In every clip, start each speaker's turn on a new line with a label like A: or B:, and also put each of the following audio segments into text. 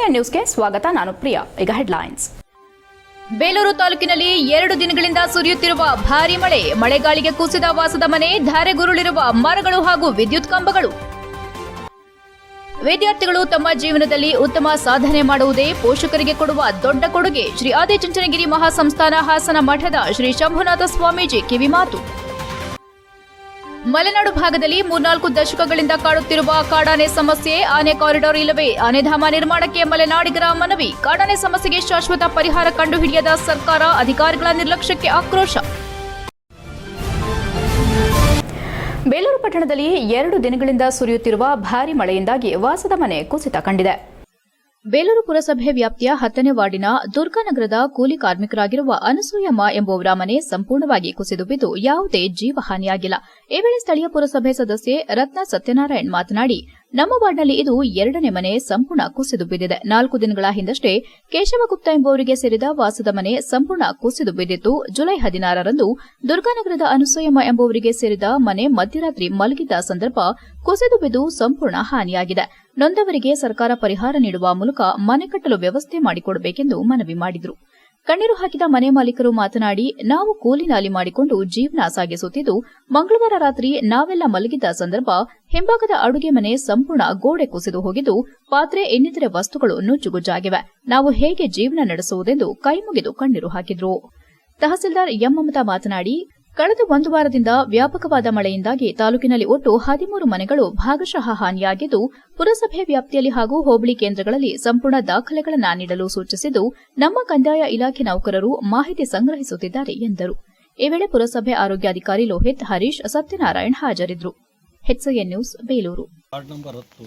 A: HCN ನ್ಯೂಸ್ಗೆ ಸ್ವಾಗತ. ನಾನು ಪ್ರಿಯಾ. ಈಗ ಹೆಡ್ಲೈನ್ಸ್.
B: ಬೇಲೂರು ತಾಲೂಕಿನಲ್ಲಿ ಎರಡು ದಿನಗಳಿಂದ ಸುರಿಯುತ್ತಿರುವ ಭಾರೀ ಮಳೆ. ಮಳೆಗಾಳಿಗೆ ಕುಸಿದ ವಾಸದ ಮನೆ, ಧಾರೆಗುರುಳಿರುವ ಮರಗಳು ಹಾಗೂ ವಿದ್ಯುತ್ ಕಂಬಗಳು. ವಿದ್ಯಾರ್ಥಿಗಳು ತಮ್ಮ ಜೀವನದಲ್ಲಿ ಉತ್ತಮ ಸಾಧನೆ ಮಾಡುವುದೇ ಪೋಷಕರಿಗೆ ಕೊಡುವ ದೊಡ್ಡ ಕೊಡುಗೆ. ಶ್ರೀ ಆದಿಚುಂಚನಗಿರಿ ಮಹಾಸಂಸ್ಥಾನ ಹಾಸನ ಮಠದ ಶ್ರೀ ಶಂಭುನಾಥ ಸ್ವಾಮೀಜಿ ಕಿವಿಮಾತು ಮಲೆನಾಡು ಭಾಗದಲ್ಲಿ ಮೂರ್ನಾಲ್ಕು ದಶಕಗಳಿಂದ ಕಾಡುತ್ತಿರುವ ಕಾಡಾನೆ ಸಮಸ್ಯೆ, ಆನೆ ಕಾರಿಡಾರ್ ಇಲ್ಲವೇ? ಆನೆಧಾಮ ನಿರ್ಮಾಣಕ್ಕೆ ಮಲೆನಾಡಿಗರ ಮನವಿ. ಕಾಡಾನೆ ಸಮಸ್ಯೆಗೆ ಶಾಶ್ವತ ಪರಿಹಾರ ಕಂಡುಹಿಡಿಯದ ಸರ್ಕಾರ ಅಧಿಕಾರಿಗಳ ನಿರ್ಲಕ್ಷ್ಯಕ್ಕೆ ಆಕ್ರೋಶ.
A: ಬೇಲೂರು ಪಟ್ಟಣದಲ್ಲಿ ಎರಡು ದಿನಗಳಿಂದ ಸುರಿಯುತ್ತಿರುವ ಭಾರೀ ಮಳೆಯಿಂದಾಗಿ ವಾಸದ ಮನೆ ಕುಸಿತ ಕಂಡಿದೆ.
B: ಬೇಲೂರು ಪುರಸಭೆ ವ್ಯಾಪ್ತಿಯ ಹತ್ತನೇ ವಾರ್ಡಿನ ದುರ್ಗಾನಗರದ ಕೂಲಿ ಕಾರ್ಮಿಕರಾಗಿರುವ ಅನಸೂಯಮ್ಮ ಎಂಬುವರ ಮನೆ ಸಂಪೂರ್ಣವಾಗಿ ಕುಸಿದು ಬಿದ್ದು ಯಾವುದೇ ಜೀವಹಾನಿಯಾಗಿಲ್ಲ. ಈ ವೇಳೆ ಸ್ಥಳೀಯ ಪುರಸಭೆ ಸದಸ್ಯೆ ರತ್ನ ಸತ್ಯನಾರಾಯಣ್ ಮಾತನಾಡಿ ನಮ್ಮ ವಾರ್ಡ್ನಲ್ಲಿ ಇದು ಎರಡನೇ ಮನೆ ಸಂಪೂರ್ಣ ಕುಸಿದು ಬಿದ್ದಿದೆ. ನಾಲ್ಕು ದಿನಗಳ ಹಿಂದಷ್ಟೇ ಕೇಶವಗುಪ್ತ ಎಂಬುವರಿಗೆ ಸೇರಿದ ವಾಸದ ಮನೆ ಸಂಪೂರ್ಣ ಕುಸಿದು ಬಿದ್ದಿತ್ತು. ಜುಲೈ ಹದಿನಾರರಂದು ದುರ್ಗಾನಗರದ ಅನುಸೂಯಮ್ಮ ಎಂಬುವರಿಗೆ ಸೇರಿದ ಮನೆ ಮಧ್ಯರಾತ್ರಿ ಮಲಗಿದ್ದ ಸಂದರ್ಭ ಕುಸಿದು ಬಿದ್ದು ಸಂಪೂರ್ಣ ಹಾನಿಯಾಗಿದೆ. ನೊಂದವರಿಗೆ ಸರ್ಕಾರ ಪರಿಹಾರ ನೀಡುವ ಮೂಲಕ ಮನೆ ಕಟ್ಟಲು ವ್ಯವಸ್ಥೆ ಮಾಡಿಕೊಡಬೇಕೆಂದು ಮನವಿ ಮಾಡಿದರು. ಕಣ್ಣೀರು ಹಾಕಿದ ಮನೆ ಮಾಲೀಕರು ಮಾತನಾಡಿ, ನಾವು ಕೂಲಿ ನಾಲಿ ಮಾಡಿಕೊಂಡು ಜೀವನ ಸಾಗಿಸುತ್ತಿದ್ದು, ಮಂಗಳವಾರ ರಾತ್ರಿ ನಾವೆಲ್ಲ ಮಲಗಿದ್ದ ಸಂದರ್ಭ ಹಿಂಭಾಗದ ಅಡುಗೆ ಮನೆ ಸಂಪೂರ್ಣ ಗೋಡೆ ಕುಸಿದು ಹೋಗಿದ್ದು, ಪಾತ್ರೆ ಇನ್ನಿತರೆ ವಸ್ತುಗಳು ನುಜ್ಜುಗುಜ್ಜಾಗಿವೆ ನಾವು ಹೇಗೆ ಜೀವನ ನಡೆಸುವುದೆಂದು ಕೈಮುಗಿದು ಕಣ್ಣೀರು ಹಾಕಿದ್ರು. ತಹಸೀಲ್ದಾರ್ ಎಂ ಮಮತಾ ಮಾತನಾಡಿ ಕಳೆದ ಒಂದು ವಾರದಿಂದ ವ್ಯಾಪಕವಾದ ಮಳೆಯಿಂದಾಗಿ ತಾಲೂಕಿನಲ್ಲಿ ಒಟ್ಟು ಹದಿಮೂರು ಮನೆಗಳು ಭಾಗಶಃ ಹಾನಿಯಾಗಿದ್ದು ಪುರಸಭೆ ವ್ಯಾಪ್ತಿಯಲ್ಲಿ ಹಾಗೂ ಹೋಬಳಿ ಕೇಂದ್ರಗಳಲ್ಲಿ ಸಂಪೂರ್ಣ ದಾಖಲೆಗಳನ್ನು ನೀಡಲು ಸೂಚಿಸಿದ್ದು ನಮ್ಮ ಕಂದಾಯ ಇಲಾಖೆ ನೌಕರರು ಮಾಹಿತಿ ಸಂಗ್ರಹಿಸುತ್ತಿದ್ದಾರೆ ಎಂದರು. ಈ ವೇಳೆ ಪುರಸಭೆ ಆರೋಗ್ಯಾಧಿಕಾರಿ ಲೋಹಿತ್ ಹರೀಶ್ ಸತ್ಯನಾರಾಯಣ್ ಹಾಜರಿದ್ದರು. HN news Belur.
C: Ward number ಹತ್ತು.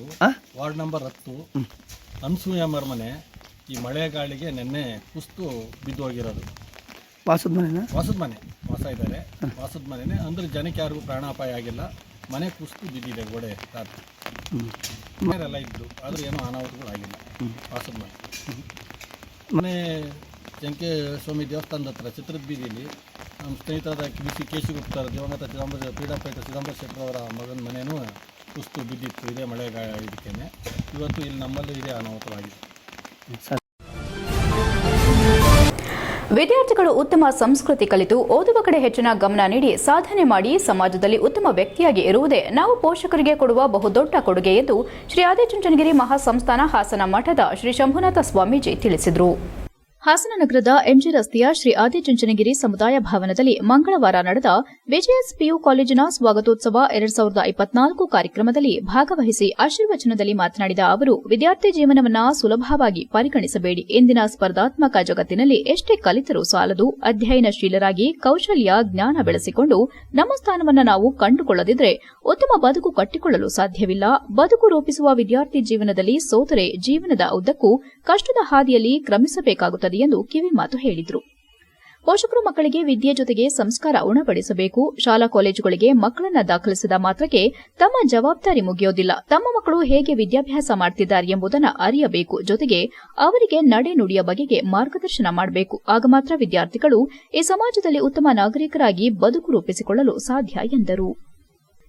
C: ವಾರ್ಡ್ ನಂಬರ್ ಹತ್ತು. ಅನ್ಸೂಯ ಮನೆ. ಈ ಮಳೆಗಾಳಿಗೆ ನಿನ್ನೆ ಕುಸ್ತು ಬಿದ್ದು ಹೋಗಿರೋದು.
D: ವಾಸದ ಮನೆನಾ?
C: ವಾಸದ ಮನೆ ವಾಸ ಇದ್ದಾರೆ ವಾಸದ ಮನೆನೇ ಅಂದ್ರೆ ಜನಕ್ಕೆ ಯಾರಿಗೂ ಪ್ರಾಣಾಪಾಯ ಆಗಿಲ್ಲ. ಮನೆ ಕುಸ್ತು ಬಿದ್ದಿದೆ ಗೋಡೆ ರಾತ್ರಿ. ಮನೆಯಲ್ಲ ಇದ್ದು ಆದ್ರೆ ಏನೂ ಅನಾಹುತಗಳಾಗಿಲ್ಲ ವಾಸದ ಮನೆ. ಮನೆ ಜಂಕೆ ಸ್ವಾಮಿ ದೇವಸ್ಥಾನದ ಹತ್ರ ಚಿತ್ರದ ಬೀದಿಯಲ್ಲಿ ನಮ್ಮ ಸ್ನೇಹಿತರಾದ ಬಿ ಸಿ ಕೇಶಗುಪ್ತರ ದಿವಂಗತ ಚಿದಂಬರ ಪೀಡಾಪೇಟ ಚಿದಂಬರ ಶೆಟ್ಟರ್ ಅವರ ಮಗನ ಮನೆಯೂ ಕುಸ್ತು ಬಿದ್ದಿತ್ತು. ಇದೇ ಮಳೆಗಾಲ ಇದಕ್ಕೇನೆ. ಇವತ್ತು ಇಲ್ಲಿ ನಮ್ಮಲ್ಲೂ ಇದೇ ಅನಾಹುತವಾಗಿದೆ.
A: ವಿದ್ಯಾರ್ಥಿಗಳು ಉತ್ತಮ ಸಂಸ್ಕೃತಿ ಕಲಿತು ಓದುವ ಕಡೆ ಹೆಚ್ಚಿನ ಗಮನ ನೀಡಿ ಸಾಧನೆ ಮಾಡಿ ಸಮಾಜದಲ್ಲಿ ಉತ್ತಮ ವ್ಯಕ್ತಿಯಾಗಿ ಇರುವುದೇ ನಾವು ಪೋಷಕರಿಗೆ ಕೊಡುವ ಬಹುದೊಡ್ಡ ಕೊಡುಗೆ ಎಂದು ಶ್ರೀ ಆದಿಚುಂಚನಗಿರಿ ಮಹಾಸಂಸ್ಥಾನ ಹಾಸನ ಮಠದ ಶ್ರೀ ಶಂಭುನಾಥ ಸ್ವಾಮೀಜಿ ತಿಳಿಸಿದರು.
B: ಹಾಸನ ನಗರದ ಎಂಜಿ ರಸ್ತೆಯ ಶ್ರೀ ಆದಿಚುಂಚನಗಿರಿ ಸಮುದಾಯ ಭವನದಲ್ಲಿ ಮಂಗಳವಾರ ನಡೆದ ವಿಜಯಸ್ ಪಿಯು ಕಾಲೇಜಿನ ಸ್ವಾಗತೋತ್ಸವ ಎರಡ್ ಸಾವಿರದ ಇಪ್ಪತ್ನಾಲ್ಕು ಕಾರ್ಯಕ್ರಮದಲ್ಲಿ ಭಾಗವಹಿಸಿ ಆಶೀರ್ವಚನದಲ್ಲಿ ಮಾತನಾಡಿದ ಅವರು, ವಿದ್ಯಾರ್ಥಿ ಜೀವನವನ್ನ ಸುಲಭವಾಗಿ ಪರಿಗಣಿಸಬೇಡಿ. ಇಂದಿನ ಸ್ಪರ್ಧಾತ್ಮಕ ಜಗತ್ತಿನಲ್ಲಿ ಎಷ್ಟೇ ಕಲಿತರೂ ಸಾಲದು. ಅಧ್ಯಯನಶೀಲರಾಗಿ ಕೌಶಲ್ಯ, ಜ್ಞಾನ ಬೆಳೆಸಿಕೊಂಡು ನಮ್ಮ ಸ್ಥಾನವನ್ನ ನಾವು ಕಂಡುಕೊಳ್ಳದಿದ್ರೆ ಉತ್ತಮ ಬದುಕು ಕಟ್ಟಿಕೊಳ್ಳಲು ಸಾಧ್ಯವಿಲ್ಲ. ಬದುಕು ರೂಪಿಸುವ ವಿದ್ಯಾರ್ಥಿ ಜೀವನದಲ್ಲಿ ಸೋತರೆ ಜೀವನದ ಉದ್ದಕ್ಕೂ ಕಷ್ಟದ ಹಾದಿಯಲ್ಲಿ ಕ್ರಮಿಸಬೇಕಾಗುತ್ತದೆ. ಎಂದು ಕಿವಿಮಾತು ಹೇಳಿದರು. ಪೋಷಕರು ಮಕ್ಕಳಿಗೆ ವಿದ್ಯೆ ಜೊತೆಗೆ ಸಂಸ್ಕಾರ ಉಣಬಡಿಸಬೇಕು ಶಾಲಾ ಕಾಲೇಜುಗಳಿಗೆ ಮಕ್ಕಳನ್ನ ದಾಖಲಿಸಿದ ಮಾತ್ರಕ್ಕೆ ತಮ್ಮ ಜವಾಬ್ದಾರಿ ಮುಗಿಯೋದಿಲ್ಲ. ತಮ್ಮ ಮಕ್ಕಳು ಹೇಗೆ ವಿದ್ಯಾಭ್ಯಾಸ ಮಾಡ್ತಿದ್ದಾರೆ ಎಂಬುದನ್ನು ಅರಿಯಬೇಕು. ಜೊತೆಗೆ ಅವರಿಗೆ ನಡೆ ನುಡಿಯ ಬಗೆಗೆ ಮಾರ್ಗದರ್ಶನ ಮಾಡಬೇಕು. ಆಗ ಮಾತ್ರ ವಿದ್ಯಾರ್ಥಿಗಳು ಈ ಸಮಾಜದಲ್ಲಿ ಉತ್ತಮ ನಾಗರಿಕರಾಗಿ ಬದುಕು ರೂಪಿಸಿಕೊಳ್ಳಲು ಸಾಧ್ಯ ಎಂದರು.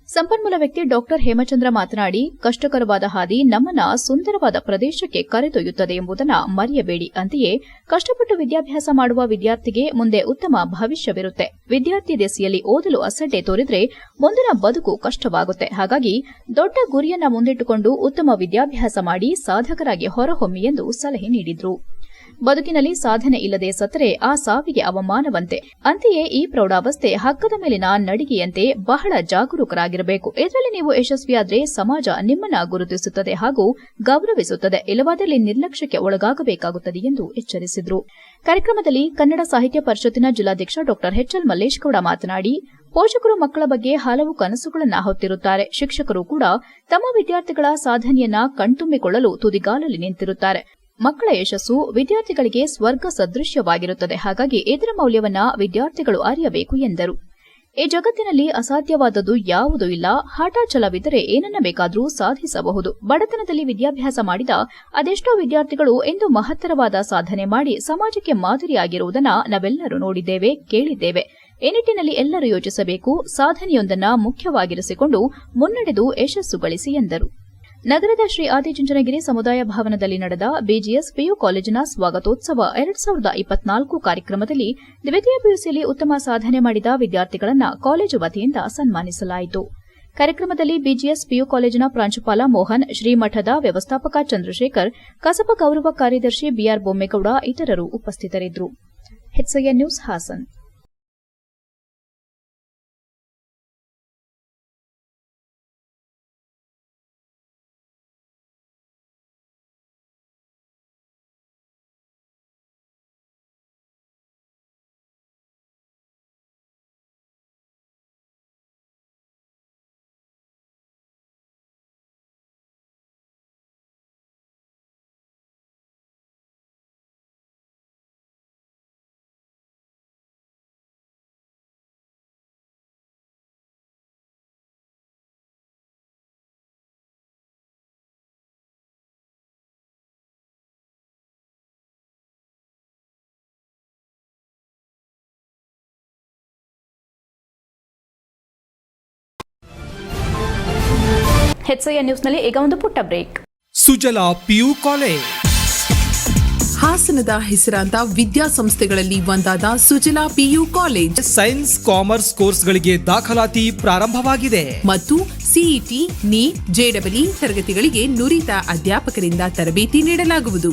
B: ಸಂಪನ್ಮೂಲ ವ್ಯಕ್ತಿ ಡಾಕ್ಟರ್ ಹೇಮಚಂದ್ರ ಮಾತನಾಡಿ, ಕಷ್ಟಕರವಾದ ಹಾದಿ ನಮ್ಮನ್ನ ಸುಂದರವಾದ ಪ್ರದೇಶಕ್ಕೆ ಕರೆದೊಯ್ಯುತ್ತದೆ ಎಂಬುದನ್ನು ಮರೆಯಬೇಡಿ ಅಂತೆಯೇ ಕಷ್ಟಪಟ್ಟು ವಿದ್ಯಾಭ್ಯಾಸ ಮಾಡುವ ವಿದ್ಯಾರ್ಥಿಗೆ ಮುಂದೆ ಉತ್ತಮ ಭವಿಷ್ಯವಿರುತ್ತೆ. ವಿದ್ಯಾರ್ಥಿ ದೆಸೆಯಲ್ಲಿ ಓದಲು ಅಸಡ್ಡೆ ತೋರಿದ್ರೆ ಮುಂದಿನ ಬದುಕು ಕಷ್ಟವಾಗುತ್ತೆ. ಹಾಗಾಗಿ ದೊಡ್ಡ ಗುರಿಯನ್ನ ಮುಂದಿಟ್ಟುಕೊಂಡು ಉತ್ತಮ ವಿದ್ಯಾಭ್ಯಾಸ ಮಾಡಿ ಸಾಧಕರಾಗಿ ಹೊರಹೊಮ್ಮಿ ಎಂದು ಸಲಹೆ ನೀಡಿದರು. ಬದುಕಿನಲ್ಲಿ ಸಾಧನೆ ಇಲ್ಲದೆ ಸತ್ತರೆ ಆ ಸಾವಿಗೆ ಅವಮಾನವಂತೆ. ಅಂತೆಯೇ ಈ ಪ್ರೌಢಾವಸ್ಥೆ ಹಕ್ಕದ ಮೇಲಿನ ನಡಿಗೆಯಂತೆ ಬಹಳ ಜಾಗರೂಕರಾಗಿರಬೇಕು. ಇದರಲ್ಲಿ ನೀವು ಯಶಸ್ವಿಯಾದರೆ ಸಮಾಜ ನಿಮ್ಮನ್ನ ಗುರುತಿಸುತ್ತದೆ ಹಾಗೂ ಗೌರವಿಸುತ್ತದೆ. ಇಲ್ಲವಾದಲ್ಲಿ ನಿರ್ಲಕ್ಷ್ಯಕ್ಕೆ ಒಳಗಾಗಬೇಕಾಗುತ್ತದೆ ಎಂದು ಎಚ್ಚರಿಸಿದರು. ಕಾರ್ಯಕ್ರಮದಲ್ಲಿ ಕನ್ನಡ ಸಾಹಿತ್ಯ ಪರಿಷತ್ತಿನ ಜಿಲ್ಲಾಧ್ಯಕ್ಷ ಡಾ ಎಚ್ಎಲ್ ಮಲ್ಲೇಶ್ ಗೌಡ ಮಾತನಾಡಿ, ಪೋಷಕರು ಮಕ್ಕಳ ಬಗ್ಗೆ ಹಲವು ಕನಸುಗಳನ್ನು ಹೊತ್ತಿರುತ್ತಾರೆ. ಶಿಕ್ಷಕರು ಕೂಡ ತಮ್ಮ ವಿದ್ಯಾರ್ಥಿಗಳ ಸಾಧನೆಯನ್ನ ಕಣ್ತುಂಬಿಕೊಳ್ಳಲು ತುದಿಗಾಲಲ್ಲಿ ನಿಂತಿರುತ್ತಾರೆ. ಮಕ್ಕಳ ಯಶಸ್ಸು ವಿದ್ಯಾರ್ಥಿಗಳಿಗೆ ಸ್ವರ್ಗ ಸದೃಶ್ಯವಾಗಿರುತ್ತದೆ. ಹಾಗಾಗಿ ಇದರ ಮೌಲ್ಯವನ್ನ ವಿದ್ಯಾರ್ಥಿಗಳು ಅರಿಯಬೇಕು ಎಂದರು. ಈ ಜಗತ್ತಿನಲ್ಲಿ ಅಸಾಧ್ಯವಾದದ್ದು ಯಾವುದೂ ಇಲ್ಲ. ಹಠ ಛಲವಿದ್ದರೆ ಏನನ್ನ ಬೇಕಾದರೂ ಸಾಧಿಸಬಹುದು. ಬಡತನದಲ್ಲಿ ವಿದ್ಯಾಭ್ಯಾಸ ಮಾಡಿದ ಅದೆಷ್ಟೋ ವಿದ್ಯಾರ್ಥಿಗಳು ಇಂದು ಮಹತ್ತರವಾದ ಸಾಧನೆ ಮಾಡಿ ಸಮಾಜಕ್ಕೆ ಮಾದರಿಯಾಗಿರುವುದನ್ನ ನಾವೆಲ್ಲರೂ ನೋಡಿದ್ದೇವೆ, ಕೇಳಿದ್ದೇವೆ. ಈ ನಿಟ್ಟಿನಲ್ಲಿ ಎಲ್ಲರೂ ಯೋಚಿಸಬೇಕು. ಸಾಧನೆಯೊಂದನ್ನ ಮುಖ್ಯವಾಗಿರಿಸಿಕೊಂಡು ಮುನ್ನಡೆದು ಯಶಸ್ಸು ಗಳಿಸಿ ಎಂದರು. ನಗರದ ಶ್ರೀ ಆದಿಚುಂಚನಗಿರಿ ಸಮುದಾಯ ಭವನದಲ್ಲಿ ನಡೆದ ಬಿಜಿಎಸ್ ಪಿಯು ಕಾಲೇಜಿನ ಸ್ವಾಗತೋತ್ಸವ ಎರಡ್ ಸಾವಿರದ ಇಪ್ಪತ್ನಾಲ್ಕು ಕಾರ್ಯಕ್ರಮದಲ್ಲಿ ದ್ವಿತೀಯ ಪಿಯುಸಿಯಲ್ಲಿ ಉತ್ತಮ ಸಾಧನೆ ಮಾಡಿದ ವಿದ್ಯಾರ್ಥಿಗಳನ್ನು ಕಾಲೇಜು ವತಿಯಿಂದ ಸನ್ಮಾನಿಸಲಾಯಿತು. ಕಾರ್ಯಕ್ರಮದಲ್ಲಿ ಬಿಜಿಎಸ್ ಪಿಯು ಕಾಲೇಜಿನ ಪ್ರಾಂಶುಪಾಲ ಮೋಹನ್, ಶ್ರೀಮಠದ ವ್ಯವಸ್ಥಾಪಕ ಚಂದ್ರಶೇಖರ್, ಕಸಬ ಗೌರವ ಕಾರ್ಯದರ್ಶಿ ಬಿಆರ್ ಬೊಮ್ಮೇಗೌಡ ಇತರರು ಉಪಸ್ಥಿತರಿದ್ದರು. ಹಾಸನ್
A: ನ್ಯೂಸ್ನಲ್ಲಿ ಈಗ ಒಂದು ಪುಟ್ಟ ಬ್ರೇಕ್.
D: Sujala PU college.
E: ಹಾಸನದ ಹೆಸರಾಂತ ವಿದ್ಯಾಸಂಸ್ಥೆಗಳಲ್ಲಿ ಒಂದಾದ Sujala PU college.
D: Science commerce ಕೋರ್ಸ್ಗಳಿಗೆ ದಾಖಲಾತಿ ಪ್ರಾರಂಭವಾಗಿದೆ.
E: ಮತ್ತು ಸಿಇಟಿ ನೀಟ್ ಜೆಡಬ್ಲ್ಯೂ ತರಗತಿಗಳಿಗೆ ನುರಿತ ಅಧ್ಯಾಪಕರಿಂದ ತರಬೇತಿ ನೀಡಲಾಗುವುದು.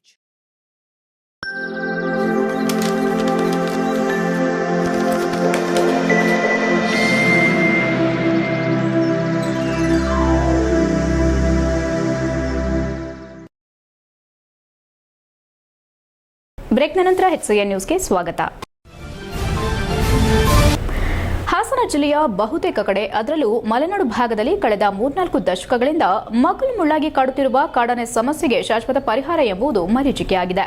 A: ಬ್ರೇಕ್ನ ನಂತರ ಹೆಚ್ಚಿಗೆ ನ್ಯೂಸ್ಗೆ ಸ್ವಾಗತ. ಹಾಸನ ಜಿಲ್ಲೆಯ ಬಹುತೇಕ ಕಡೆ ಅದರಲ್ಲೂ ಮಲೆನಾಡು ಭಾಗದಲ್ಲಿ ಕಳೆದ ಮೂರ್ನಾಲ್ಕು ದಶಕಗಳಿಂದ ಮಗಲು ಮುಳ್ಳಾಗಿ ಕಾಡುತ್ತಿರುವ ಕಾಡಾನೆ ಸಮಸ್ಯೆಗೆ ಶಾಶ್ವತ ಪರಿಹಾರ ಎಂಬುದು ಮರೀಚಿಕೆಯಾಗಿದೆ.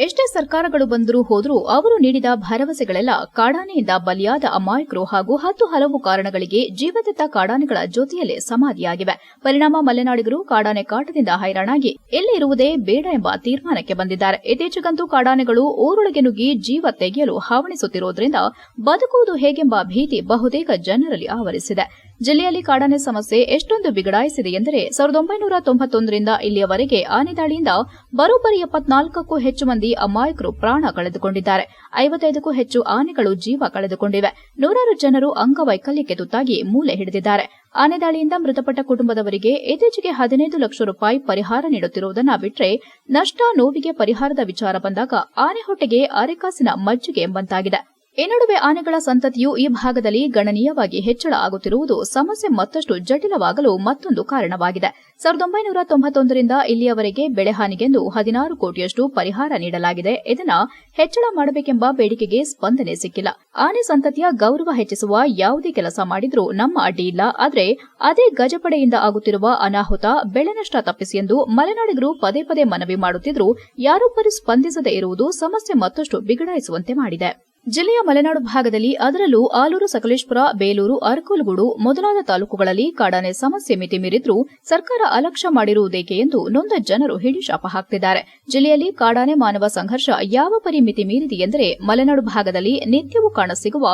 B: ಎಷ್ಟೇ ಸರ್ಕಾರಗಳು ಬಂದರೂ ಹೋದರೂ ಅವರು ನೀಡಿದ ಭರವಸೆಗಳೆಲ್ಲ ಕಾಡಾನೆಯಿಂದ ಬಲಿಯಾದ ಅಮಾಯಕರು ಹಾಗೂ ಹತ್ತು ಹಲವು ಕಾರಣಗಳಿಗೆ ಜೀವದತ್ತ ಕಾಡಾನೆಗಳ ಜೊತೆಯಲ್ಲೇ ಸಮಾಧಿಯಾಗಿವೆ. ಪರಿಣಾಮ ಮಲೆನಾಡಿಗರು ಕಾಡಾನೆ ಕಾಟದಿಂದ ಹೈರಾಣಾಗಿ ಎಲ್ಲಿ ಇರುವುದೇ ಬೇಡ ಎಂಬ ತೀರ್ಮಾನಕ್ಕೆ ಬಂದಿದ್ದಾರೆ. ಇತ್ತೀಚೆಗಂತೂ ಕಾಡಾನೆಗಳು ಊರೊಳಗೆ ನುಗ್ಗಿ ಜೀವ ತೆಗೆಯಲು ಹಾವಣಿಸುತ್ತಿರುವುದರಿಂದ ಬದುಕುವುದು ಹೇಗೆಂಬ ಭೀತಿ ಬಹುತೇಕ ಜನರಲ್ಲಿ ಆವರಿಸಿದೆ. ಜಿಲ್ಲೆಯಲ್ಲಿ ಕಾಡಾನೆ ಸಮಸ್ಯೆ ಎಷ್ಟೊಂದು ಬಿಗಡಾಯಿಸಿದೆ ಎಂದರೆ ಸಾವಿರದ ಒಂಬೈನೂರ ತೊಂಬತ್ತೊಂದರಿಂದ ಇಲ್ಲಿಯವರೆಗೆ ಆನೆ ದಾಳಿಯಿಂದ ಬರೋಬ್ಬರಿ ಎಪ್ಪತ್ನಾಲ್ಕಕ್ಕೂ ಹೆಚ್ಚು ಮಂದಿ ಅಮಾಯಕರು ಪ್ರಾಣ ಕಳೆದುಕೊಂಡಿದ್ದಾರೆ. ಐವತ್ತೈದಕ್ಕೂ ಹೆಚ್ಚು ಆನೆಗಳು ಜೀವ ಕಳೆದುಕೊಂಡಿವೆ. ನೂರಾರು ಜನರು ಅಂಗವೈಕಲ್ಯಕ್ಕೆ ತುತ್ತಾಗಿ ಮೂಲೆ ಹಿಡಿದಿದ್ದಾರೆ. ಆನೆ ದಾಳಿಯಿಂದ ಮೃತಪಟ್ಟ ಕುಟುಂಬದವರಿಗೆ ಇತ್ತೀಚೆಗೆ ಹದಿನೈದು ಲಕ್ಷ ರೂಪಾಯಿ ಪರಿಹಾರ ನೀಡುತ್ತಿರುವುದನ್ನ ಬಿಟ್ಟರೆ ನಷ್ಟ ನೋವಿಗೆ ಪರಿಹಾರದ ವಿಚಾರ ಬಂದಾಗ ಆನೆ ಹೊಟ್ಟೆಗೆ ಅರೆಕಾಸಿನ ಮಜ್ಜಿಗೆ ಎಂಬಂತಾಗಿದೆ ಈ ನಡುವೆ ಆನೆಗಳ ಸಂತತಿಯು ಈ ಭಾಗದಲ್ಲಿ ಗಣನೀಯವಾಗಿ ಹೆಚ್ಚಳ ಆಗುತ್ತಿರುವುದು ಸಮಸ್ಯೆ ಮತ್ತಷ್ಟು ಜಟಿಲವಾಗಲು ಮತ್ತೊಂದು ಕಾರಣವಾಗಿದೆ. ಸಾವಿರದ ಒಂಬೈನೂರ ತೊಂಬತ್ತೊಂದರಿಂದ ಇಲ್ಲಿಯವರೆಗೆ ಬೆಳೆಹಾನಿಗೆಂದು ಹದಿನಾರು ಕೋಟಿಯಷ್ಟು ಪರಿಹಾರ ನೀಡಲಾಗಿದೆ. ಇದನ್ನ ಹೆಚ್ಚಳ ಮಾಡಬೇಕೆಂಬ ಬೇಡಿಕೆಗೆ ಸ್ಪಂದನೆ ಸಿಕ್ಕಿಲ್ಲ. ಆನೆ ಸಂತತಿಯ ಗೌರವ ಹೆಚ್ಚಿಸುವ ಯಾವುದೇ ಕೆಲಸ ಮಾಡಿದರೂ ನಮ್ಮ ಅಡ್ಡಿಯಿಲ್ಲ ಆದರೆ ಅದೇ ಗಜಪಡೆಯಿಂದ ಆಗುತ್ತಿರುವ ಅನಾಹುತ, ಬೆಳೆ ನಷ್ಟ ತಪ್ಪಿಸಿ ಎಂದು ಮಲೆನಾಡಿಗರು ಪದೇ ಪದೇ ಮನವಿ ಮಾಡುತ್ತಿದ್ರೂ ಯಾರೊಬ್ಬರು ಸ್ಪಂದಿಸದೇ ಇರುವುದು ಸಮಸ್ಯೆ ಮತ್ತಷ್ಟು ಬಿಗಡಾಯಿಸುವಂತೆ ಮಾಡಿದೆ. ಜಿಲ್ಲೆಯ ಮಲೆನಾಡು ಭಾಗದಲ್ಲಿ ಅದರಲ್ಲೂ ಆಲೂರು, ಸಕಲೇಶ್ಪುರ, ಬೇಲೂರು, ಅರಕಲಗೂಡು, ಮೊದಲಾದ ತಾಲೂಕುಗಳಲ್ಲಿ ಕಾಡಾನೆ ಸಮಸ್ಯೆ ಮಿತಿ ಮೀರಿದ್ರೂ ಸರ್ಕಾರ ಅಲಕ್ಷ್ಯ ಮಾಡಿರುವುದೇಕೆ ಎಂದು ನೊಂದ ಜನರು ಹಿಡಿಶಾಪ ಹಾಕ್ತಿದ್ದಾರೆ. ಜಿಲ್ಲೆಯಲ್ಲಿ ಕಾಡಾನೆ ಮಾನವ ಸಂಘರ್ಷ ಯಾವ ಪರಿಮಿತಿ ಮೀರಿದೆ ಎಂದರೆ ಮಲೆನಾಡು ಭಾಗದಲ್ಲಿ ನಿತ್ಯವೂ ಕಾಣಸಿಗುವ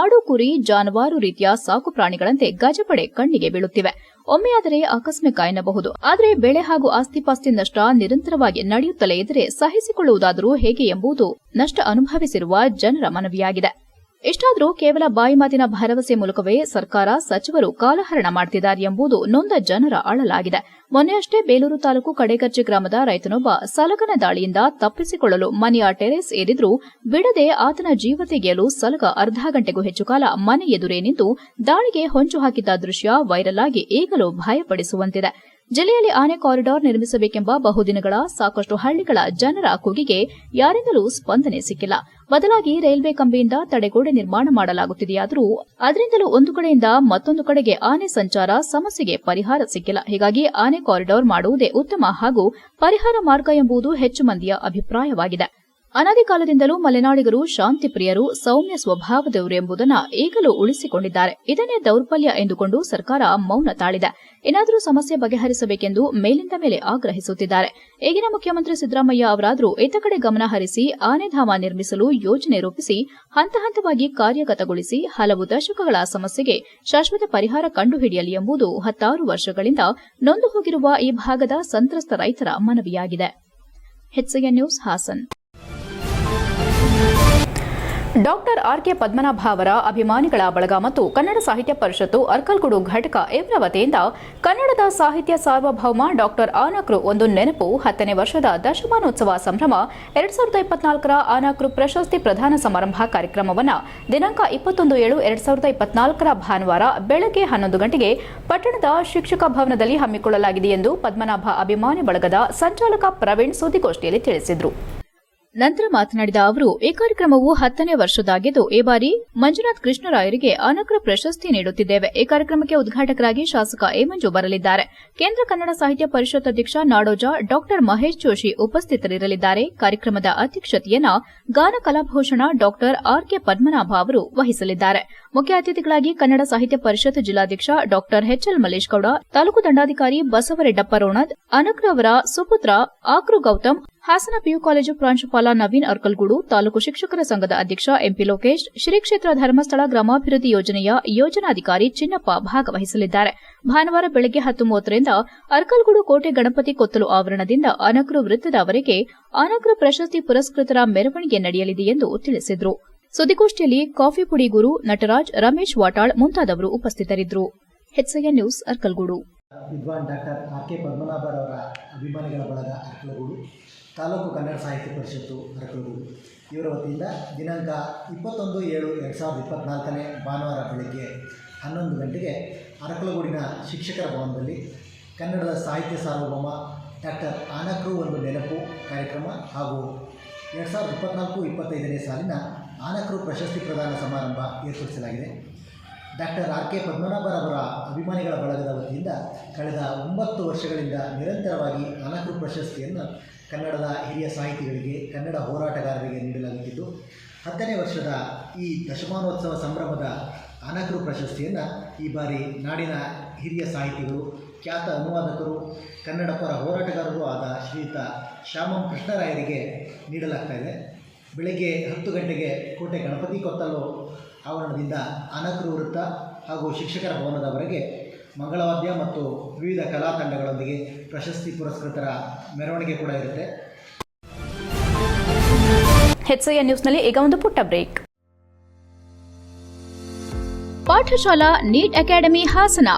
B: ಆಡು ಕುರಿ ಜಾನುವಾರು ರೀತಿಯ ಸಾಕು ಪ್ರಾಣಿಗಳಂತೆ ಗಜಪಡೆ ಕಣ್ಣಿಗೆ ಬೀಳುತ್ತಿವೆ. ಒಮ್ಮೆಯಾದರೆ ಆಕಸ್ಮಿಕ ಎನ್ನಬಹುದು. ಆದರೆ ಬೆಳೆ ಹಾಗೂ ಆಸ್ತಿಪಾಸ್ತಿ ನಷ್ಟ ನಿರಂತರವಾಗಿ ನಡೆಯುತ್ತಲೇ ಇದ್ದರೆ ಸಹಿಸಿಕೊಳ್ಳುವುದಾದರೂ ಹೇಗೆ ಎಂಬುದು ನಷ್ಟ ಅನುಭವಿಸಿರುವ ಜನರ ಮನವಿಯಾಗಿದೆ. ಇಷ್ಟಾದರೂ ಕೇವಲ ಬಾಯಿ ಮಾತಿನ ಭರವಸೆ ಮೂಲಕವೇ ಸರ್ಕಾರ ಸಚಿವರು ಕಾಲಹರಣ ಮಾಡುತ್ತಿದ್ದಾರೆ ಎಂಬುದು ನೊಂದ ಜನರ ಅಳಲಾಗಿದೆ. ಮೊನ್ನೆಯಷ್ಟೇ ಬೇಲೂರು ತಾಲೂಕು ಕಡೇಕರ್ಜಿ ಗ್ರಾಮದ ರೈತನೊಬ್ಬ ಸಲಗನ ದಾಳಿಯಿಂದ ತಪ್ಪಿಸಿಕೊಳ್ಳಲು ಮನೆಯ ಟೆರೆಸ್ ಏರಿದ್ರೂ ಬಿಡದೆ ಆತನ ಜೀವ ತೆಗೆಯಲು ಸಲಗ ಅರ್ಧ ಗಂಟೆಗೂ ಹೆಚ್ಚು ಕಾಲ ಮನೆ ಎದುರೇ ನಿಂತು ದಾಳಿಗೆ ಹೊಂಚು ಹಾಕಿದ್ದ ದೃಶ್ಯ ವೈರಲ್ ಆಗಿ ಈಗಲೂ ಭಯಪಡಿಸುವಂತಿದೆ. ಜಿಲ್ಲೆಯಲ್ಲಿ ಆನೆ ಕಾರಿಡಾರ್ ನಿರ್ಮಿಸಬೇಕೆಂಬ ಬಹುದಿನಗಳ ಸಾಕಷ್ಟು ಹಳ್ಳಿಗಳ ಜನರ ಕೂಗಿಗೆ ಯಾರಿಂದಲೂ ಸ್ಪಂದನೆ ಸಿಕ್ಕಿಲ್ಲ. ಬದಲಾಗಿ ರೈಲ್ವೆ ಕಂಬಿಯಿಂದ ತಡೆಗೋಡೆ ನಿರ್ಮಾಣ ಮಾಡಲಾಗುತ್ತಿದೆಯಾದರೂ ಅದರಿಂದಲೂ ಒಂದು ಕಡೆಯಿಂದ ಮತ್ತೊಂದು ಕಡೆಗೆ ಆನೆ ಸಂಚಾರ ಸಮಸ್ಯೆಗೆ ಪರಿಹಾರ ಸಿಕ್ಕಿಲ್ಲ. ಹೀಗಾಗಿ ಆನೆ ಕಾರಿಡಾರ್ ಮಾಡುವುದೇ ಉತ್ತಮ ಹಾಗೂ ಪರಿಹಾರ ಮಾರ್ಗ ಎಂಬುದು ಹೆಚ್ಚು ಮಂದಿಯ ಅಭಿಪ್ರಾಯವಾಗಿದೆ. ಅನಾದಿ ಕಾಲದಿಂದಲೂ ಮಲೆನಾಡಿಗರು ಶಾಂತಿಪ್ರಿಯರು, ಸೌಮ್ಯ ಸ್ವಭಾವದವರು ಎಂಬುದನ್ನು ಈಗಲೂ ಉಳಿಸಿಕೊಂಡಿದ್ದಾರೆ. ಇದನ್ನೇ ದೌರ್ಬಲ್ಯ ಎಂದುಕೊಂಡು ಸರ್ಕಾರ ಮೌನ ತಾಳಿದೆ. ಏನಾದರೂ ಸಮಸ್ಯೆ ಬಗೆಹರಿಸಬೇಕೆಂದು ಮೇಲಿಂದ ಮೇಲೆ ಆಗ್ರಹಿಸುತ್ತಿದ್ದಾರೆ. ಈಗಿನ ಮುಖ್ಯಮಂತ್ರಿ ಸಿದ್ದರಾಮಯ್ಯ ಅವರಾದರೂ ಇತ ಕಡೆ ಗಮನ ಆನೆಧಾಮ ನಿರ್ಮಿಸಲು ಯೋಜನೆ ರೂಪಿಸಿ ಹಂತ ಹಂತವಾಗಿ ಕಾರ್ಯಗತಗೊಳಿಸಿ ಹಲವು ದಶಕಗಳ ಸಮಸ್ಯೆಗೆ ಶಾಶ್ವತ ಪರಿಹಾರ ಕಂಡುಹಿಡಿಯಲಿ ಎಂಬುದು ಹತ್ತಾರು ವರ್ಷಗಳಿಂದ ನೊಂದು ಹೋಗಿರುವ ಈ ಭಾಗದ ಸಂತ್ರಸ್ತ ರೈತರ ಮನವಿಯಾಗಿದೆ. News Hassan.
A: Doctor R K Padmanabha ಅವರ ಅಭಿಮಾನಿಗಳ ಬಳಗ ಮತ್ತು ಕನ್ನಡ ಸಾಹಿತ್ಯ ಪರಿಷತ್ತು ಅರ್ಕಲ್ಗುಡು ಘಟಕ ಇವರ ವತಿಯಿಂದ ಕನ್ನಡದ ಸಾಹಿತ್ಯ ಸಾರ್ವಭೌಮ ಡಾಕ್ಟರ್ ಆನಕ್ರು ಒಂದು ನೆನಪು, ಹತ್ತನೇ ವರ್ಷದ ದಶಮಾನೋತ್ಸವ ಸಂಭ್ರಮ, ಎರಡ್ ಸಾವಿರದ ಇಪ್ಪತ್ನಾಲ್ಕರ ಆನಕ್ರು ಪ್ರಶಸ್ತಿ ಪ್ರದಾನ ಸಮಾರಂಭ ಕಾರ್ಯಕ್ರಮವನ್ನು ದಿನಾಂಕ ಇಪ್ಪತ್ತೊಂದು ಏಳು ಎರಡ್ ಸಾವಿರದ ಇಪ್ಪತ್ನಾಲ್ಕರ ಭಾನುವಾರ ಬೆಳಗ್ಗೆ ಹನ್ನೊಂದು ಗಂಟೆಗೆ ಪಟ್ಟಣದ ಶಿಕ್ಷಕ ಭವನದಲ್ಲಿ ಹಮ್ಮಿಕೊಳ್ಳಲಾಗಿದೆ ಎಂದು ಪದ್ಮನಾಭ ಅಭಿಮಾನಿ ಬಳಗದ ಸಂಚಾಲಕ ಪ್ರವೀಣ್ ಸುದ್ದಿಗೋಷ್ಠಿಯಲ್ಲಿ ತಿಳಿಸಿದರು.
B: ನಂತರ ಮಾತನಾಡಿದ ಅವರು, ಈ ಕಾರ್ಯಕ್ರಮವು ಹತ್ತನೇ ವರ್ಷದಾಗಿದ್ದು, ಈ ಬಾರಿ ಮಂಜುನಾಥ್ ಕೃಷ್ಣರಾಯರಿಗೆ ಅನಗ್ರ ಪ್ರಶಸ್ತಿ ನೀಡುತ್ತಿದ್ದೇವೆ. ಈ ಕಾರ್ಯಕ್ರಮಕ್ಕೆ ಉದ್ಘಾಟಕರಾಗಿ ಶಾಸಕ ಏಮಂಜು ಮಂಜು ಬರಲಿದ್ದಾರೆ. ಕೇಂದ್ರ ಕನ್ನಡ ಸಾಹಿತ್ಯ ಪರಿಷತ್ ಅಧ್ಯಕ್ಷ ನಾಡೋಜ ಡಾಕ್ಟರ್ ಮಹೇಶ್ ಜೋಶಿ ಉಪಸ್ಥಿತರಿರಲಿದ್ದಾರೆ. ಕಾರ್ಯಕ್ರಮದ ಅಧ್ಯಕ್ಷತೆಯನ್ನ ಗಾನ ಕಲಾಭೂಷಣ ಡಾಕ್ಟರ್ ಆರ್. ಕೆ. ಪದ್ಮನಾಭ ಅವರು ವಹಿಸಲಿದ್ದಾರೆ. ಮುಖ್ಯ ಅತಿಥಿಗಳಾಗಿ ಕನ್ನಡ ಸಾಹಿತ್ಯ ಪರಿಷತ್ ಜಿಲ್ಲಾಧ್ಯಕ್ಷ ಡಾಕ್ಟರ್ ಎಚ್ಎಲ್ ಮಲ್ಲೇಶ್ ಗೌಡ, ತಾಲೂಕು ದಂಡಾಧಿಕಾರಿ ಬಸವರೆಡ್ಡಪ್ಪ ರೋಣದ್ ಅನಗ್ರ ಅವರ ಸುಪುತ್ರ ಆಕ್ರು ಗೌತಮ್ ಹಾಸನ ಪಿಯು ಕಾಲೇಜು ಪ್ರಾಂಶುಪಾಲ ನವೀನ್ ಅರ್ಕಲ್ಗೂಡು, ತಾಲೂಕು ಶಿಕ್ಷಕರ ಸಂಘದ ಅಧ್ಯಕ್ಷ ಎಂಪಿ ಲೋಕೇಶ್, ಶ್ರೀ ಕ್ಷೇತ್ರ ಧರ್ಮಸ್ಥಳ ಗ್ರಾಮಾಭಿವೃದ್ಧಿ ಯೋಜನೆಯ ಯೋಜನಾಧಿಕಾರಿ ಚಿನ್ನಪ್ಪ ಭಾಗವಹಿಸಲಿದ್ದಾರೆ. ಭಾನುವಾರ ಬೆಳಗ್ಗೆ ಹತ್ತು ಮೂವತ್ತರಿಂದ ಅರ್ಕಲ್ಗೂಡು ಕೋಟೆ ಗಣಪತಿ ಕೊತ್ತಲು ಆವರಣದಿಂದ ಅನಗ್ರ ವೃತ್ತದವರೆಗೆ ಅನಗ್ರ ಪ್ರಶಸ್ತಿ ಪುರಸ್ಕೃತರ ಮೆರವಣಿಗೆ ನಡೆಯಲಿದೆ ಎಂದು ತಿಳಿಸಿದರು. ಸುದ್ದಿಗೋಷ್ಠಿಯಲ್ಲಿ ಕಾಫಿ ಪುಡಿ ಗುರು ನಟರಾಜ್, ರಮೇಶ್ ವಾಟಾಳ್ ಮುಂತಾದವರು ಉಪಸ್ಥಿತರಿದ್ದರು.
F: ವಿದ್ವಾನ್ ಡಾಕ್ಟರ್ ಆರ್ ಕೆ ಪದ್ಮನಾಭರವರ ಅಭಿಮಾನಿಗಳ ಬಳಗ ಅರಕಲಗೂಡು. ತಾಲೂಕು ಕನ್ನಡ ಸಾಹಿತ್ಯ ಪರಿಷತ್ತು ಅರಕಲೂರು ಇವರ ವತಿಯಿಂದ ದಿನಾಂಕ ಇಪ್ಪತ್ತೊಂದು ಏಳು ಎರಡು ಸಾವಿರದ ಇಪ್ಪತ್ತ್ನಾಲ್ಕನೇ ಭಾನುವಾರ ಬೆಳಗ್ಗೆ ಹನ್ನೊಂದು ಗಂಟೆಗೆ ಅರಕಲಗೂಡಿನ ಶಿಕ್ಷಕರ ಭವನದಲ್ಲಿ ಕನ್ನಡದ ಸಾಹಿತ್ಯ ಸಾರ್ವಭೌಮ ಡಾಕ್ಟರ್ ಆನಕ್ರು ಒಂದು ನೆನಪು ಕಾರ್ಯಕ್ರಮ ಹಾಗೂ ಎರಡು ಸಾವಿರದ ಇಪ್ಪತ್ತ್ನಾಲ್ಕು ಇಪ್ಪತ್ತೈದನೇ ಸಾಲಿನ ಆನಕ್ರು ಪ್ರಶಸ್ತಿ ಪ್ರದಾನ ಸಮಾರಂಭ ಏರ್ಪಡಿಸಲಾಗಿದೆ. ಡಾಕ್ಟರ್ ಆರ್ ಕೆ ಪದ್ಮನಾಭರವರ ಅಭಿಮಾನಿಗಳ ಬಳಗದ ವತಿಯಿಂದ ಕಳೆದ ಒಂಬತ್ತು ವರ್ಷಗಳಿಂದ ನಿರಂತರವಾಗಿ ಅನಕೃ ಪ್ರಶಸ್ತಿಯನ್ನು ಕನ್ನಡದ ಹಿರಿಯ ಸಾಹಿತಿಗಳಿಗೆ, ಕನ್ನಡ ಹೋರಾಟಗಾರರಿಗೆ ನೀಡಲಾಗುತ್ತಿದ್ದು, ಹತ್ತನೇ ವರ್ಷದ ಈ ದಶಮಾನೋತ್ಸವ ಸಂಭ್ರಮದ ಅನಕೃ ಪ್ರಶಸ್ತಿಯನ್ನು ಈ ಬಾರಿ ನಾಡಿನ ಹಿರಿಯ ಸಾಹಿತಿಗಳು, ಖ್ಯಾತ ಅನುವಾದಕರು ಕನ್ನಡ ಪರ ಹೋರಾಟಗಾರರು ಆದ ಶ್ರೀಯುತ ಶ್ಯಾಮಂ ಕೃಷ್ಣರಾಯರಿಗೆ ನೀಡಲಾಗ್ತಾ ಇದೆ. ಬೆಳಗ್ಗೆ ಹತ್ತು ಗಂಟೆಗೆ ಕೋಟೆ ಗಣಪತಿ ಕೊತ್ತಲು ಆವರಣದಿಂದ ಅನಕೃ ವೃತ್ತ ಹಾಗೂ ಶಿಕ್ಷಕರ ಭವನದವರೆಗೆ ಮಂಗಳವಾದ್ಯ ಮತ್ತು ವಿವಿಧ ಕಲಾ ತಂಡಗಳೊಂದಿಗೆ ಪ್ರಶಸ್ತಿ ಪುರಸ್ಕೃತರ ಮೆರವಣಿಗೆ ಕೂಡ ಇರುತ್ತೆ.
A: ಹೆಚ್ಐ ನ್ಯೂಸ್ನಲ್ಲಿ ಈಗ ಒಂದು ಪುಟ್ಟ break.
B: Pathashala NEET academy Hassan.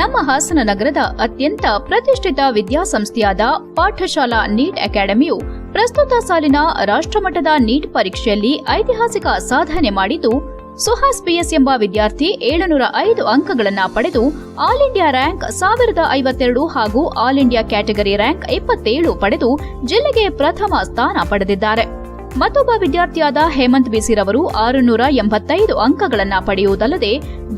B: ನಮ್ಮ ಹಾಸನ ನಗರದ ಅತ್ಯಂತ ಪ್ರತಿಷ್ಠಿತ ವಿದ್ಯಾಸಂಸ್ಥೆಯಾದ ಪಾಠಶಾಲಾ ನೀಟ್ ಅಕಾಡೆಮಿಯು ಪ್ರಸ್ತುತ ಸಾಲಿನ ರಾಷ್ಟ್ರಮಟ್ಟದ ನೀಟ್ ಪರೀಕ್ಷೆಯಲ್ಲಿ ಐತಿಹಾಸಿಕ ಸಾಧನೆ ಮಾಡಿದ್ದು ಸುಹಾಸ್ ಪಿಎಸ್ ಎಂಬ ವಿದ್ಯಾರ್ಥಿ ಏಳುನೂರ ಐದು ಅಂಕಗಳನ್ನು ಪಡೆದು ಆಲ್ ಇಂಡಿಯಾ ರ್ಯಾಂಕ್ ಸಾವಿರದ ಐವತ್ತೆರಡು ಹಾಗೂ ಆಲ್ ಇಂಡಿಯಾ ಕ್ಯಾಟಗರಿ ರ್ಯಾಂಕ್ ಇಪ್ಪತ್ತೇಳು ಪಡೆದು ಜಿಲ್ಲೆಗೆ ಪ್ರಥಮ ಸ್ಥಾನ ಪಡೆದಿದ್ದಾರೆ. ಮತ್ತೊಬ್ಬ ವಿದ್ಯಾರ್ಥಿಯಾದ ಹೇಮಂತ್ ಬಿಸಿರವರು ಆರುನೂರ ಎಂಬತ್ತೈದು ಅಂಕಗಳನ್ನು ಪಡೆಯುವುದಲ್ಲದೆ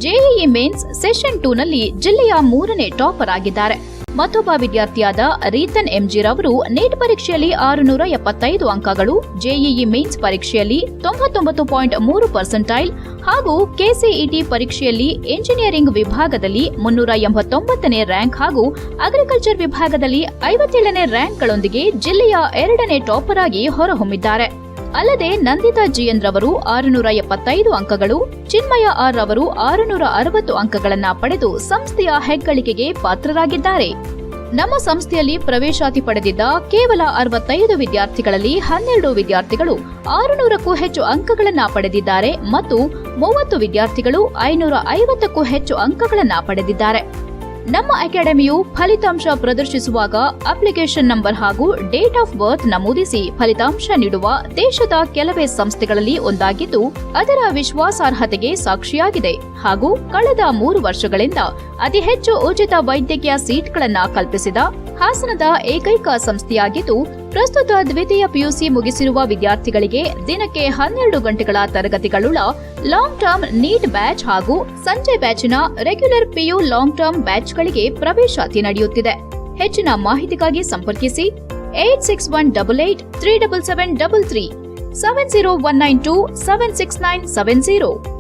B: ಜೆಇಇ ಮೇನ್ಸ್ ಸೆಷನ್ ಟೂನಲ್ಲಿ ಜಿಲ್ಲೆಯ ಮೂರನೇ ಟಾಪರ್ ಆಗಿದ್ದಾರೆ. ಮತ್ತೊಬ್ಬ ವಿದ್ಯಾರ್ಥಿಯಾದ ರೀತನ್ ಎಂಜಿರವರು ನೀಟ್ ಪರೀಕ್ಷೆಯಲ್ಲಿ ಆರುನೂರ ಎಪ್ಪತ್ತೈದು ಅಂಕಗಳು, ಜೆಇಇ ಮೇನ್ಸ್ ಪರೀಕ್ಷೆಯಲ್ಲಿ ತೊಂಬತ್ತೊಂಬತ್ತು ಪಾಯಿಂಟ್ ಮೂರು ಪರ್ಸೆಂಟೈಲ್ ಹಾಗೂ ಕೆಸಿಇಟಿ ಪರೀಕ್ಷೆಯಲ್ಲಿ ಎಂಜಿನಿಯರಿಂಗ್ ವಿಭಾಗದಲ್ಲಿ ಮುನ್ನೂರ ಎಂಬತ್ತೊಂಬತ್ತನೇ ರ್ಯಾಂಕ್ ಹಾಗೂ ಅಗ್ರಿಕಲ್ಚರ್ ವಿಭಾಗದಲ್ಲಿ ಐವತ್ತೇಳನೇ ರ್ಯಾಂಕ್ಗಳೊಂದಿಗೆ ಜಿಲ್ಲೆಯ ಎರಡನೇ ಟಾಪರ್ ಆಗಿ ಹೊರಹೊಮ್ಮಿದ್ದಾರೆ. ಅಲ್ಲದೆ ನಂದಿತಾ ಜಿಎನ್ ರವರು ಆರುನೂರ ಎಪ್ಪತ್ತೈದು ಅಂಕಗಳು, ಚಿನ್ಮಯ ಆರ್ ರವರು ಆರುನೂರ ಅರವತ್ತು ಅಂಕಗಳನ್ನ ಪಡೆದು ಸಂಸ್ಥೆಯ ಹೆಗ್ಗಳಿಕೆಗೆ ಪಾತ್ರರಾಗಿದ್ದಾರೆ. ನಮ್ಮ ಸಂಸ್ಥೆಯಲ್ಲಿ ಪ್ರವೇಶಾತಿ ಪಡೆದಿದ್ದ ಕೇವಲ ಅರವತ್ತೈದು ವಿದ್ಯಾರ್ಥಿಗಳಲ್ಲಿ ಹನ್ನೆರಡು ವಿದ್ಯಾರ್ಥಿಗಳು ಆರುನೂರಕ್ಕೂ ಹೆಚ್ಚು ಅಂಕಗಳನ್ನ ಪಡೆದಿದ್ದಾರೆ ಮತ್ತು ಮೂವತ್ತು ವಿದ್ಯಾರ್ಥಿಗಳು ಐನೂರ ಐವತ್ತಕ್ಕೂ ಹೆಚ್ಚು ಅಂಕಗಳನ್ನ ಪಡೆದಿದ್ದಾರೆ. ನಮ್ಮ ಅಕಾಡೆಮಿಯು ಫಲಿತಾಂಶ ಪ್ರದರ್ಶಿಸುವಾಗ ಅಪ್ಲಿಕೇಶನ್ ನಂಬರ್ ಹಾಗೂ ಡೇಟ್ ಆಫ್ ಬರ್ತ್ ನಮೂದಿಸಿ ಫಲಿತಾಂಶ ನೀಡುವ ದೇಶದ ಕೆಲವೇ ಸಂಸ್ಥೆಗಳಲ್ಲಿ ಒಂದಾಗಿದ್ದು, ಅದರ ವಿಶ್ವಾಸಾರ್ಹತೆಗೆ ಸಾಕ್ಷಿಯಾಗಿದೆ. ಹಾಗೂ ಕಳೆದ ಮೂರು ವರ್ಷಗಳಿಂದ ಅತಿ ಹೆಚ್ಚು ಉಚಿತ ವೈದ್ಯಕೀಯ ಸೀಟ್ಗಳನ್ನು ಕಲ್ಪಿಸಿದ ಹಾಸನದ ಏಕೈಕ ಸಂಸ್ಥೆಯಾಗಿದ್ದು ಪ್ರಸ್ತುತ ದ್ವಿತೀಯ ಪಿಯುಸಿ ಮುಗಿಸಿರುವ ವಿದ್ಯಾರ್ಥಿಗಳಿಗೆ ದಿನಕ್ಕೆ ಹನ್ನೆರಡು ಗಂಟೆಗಳ ತರಗತಿಗಳುಳ್ಳ ಲಾಂಗ್ ಟರ್ಮ್ ನೀಟ್ ಬ್ಯಾಚ್ ಹಾಗೂ ಸಂಜೆ ಬ್ಯಾಚಿನ ರೆಗ್ಯುಲರ್ ಪಿಯು ಲಾಂಗ್ ಟರ್ಮ್ ಬ್ಯಾಚ್ಗಳಿಗೆ ಪ್ರವೇಶಾತಿ ನಡೆಯುತ್ತಿದೆ. ಹೆಚ್ಚಿನ ಮಾಹಿತಿಗಾಗಿ ಸಂಪರ್ಕಿಸಿ eight six one double eight three double seven double three seven zero one nine two seven six nine seven zero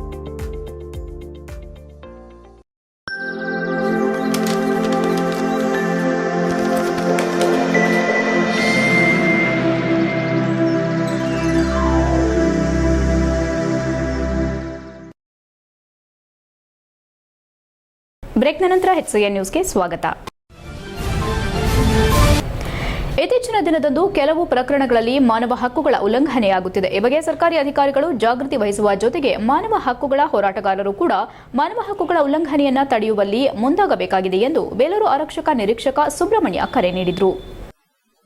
A: ಬ್ರೇಕ್ನ ನಂತರ ಎಚ್ಸಿಎನ್ ನ್ಯೂಸ್ಗೆ ಸ್ವಾಗತ. ಇತ್ತೀಚಿನ ದಿನದಂದು ಕೆಲವು ಪ್ರಕರಣಗಳಲ್ಲಿ ಮಾನವ ಹಕ್ಕುಗಳ ಉಲ್ಲಂಘನೆಯಾಗುತ್ತಿದೆ. ಈ ಬಗ್ಗೆ ಸರ್ಕಾರಿ ಅಧಿಕಾರಿಗಳು ಜಾಗೃತಿ ವಹಿಸುವ ಜೊತೆಗೆ ಮಾನವ ಹಕ್ಕುಗಳ ಹೋರಾಟಗಾರರು ಕೂಡ ಮಾನವ ಹಕ್ಕುಗಳ ಉಲ್ಲಂಘನೆಯನ್ನ ತಡೆಯುವಲ್ಲಿ ಮುಂದಾಗಬೇಕಾಗಿದೆ ಎಂದು ಬೇಲೂರು ಆರಕ್ಷಕ ನಿರೀಕ್ಷಕ ಸುಬ್ರಹ್ಮಣ್ಯ ಕರೆ ನೀಡಿದರು.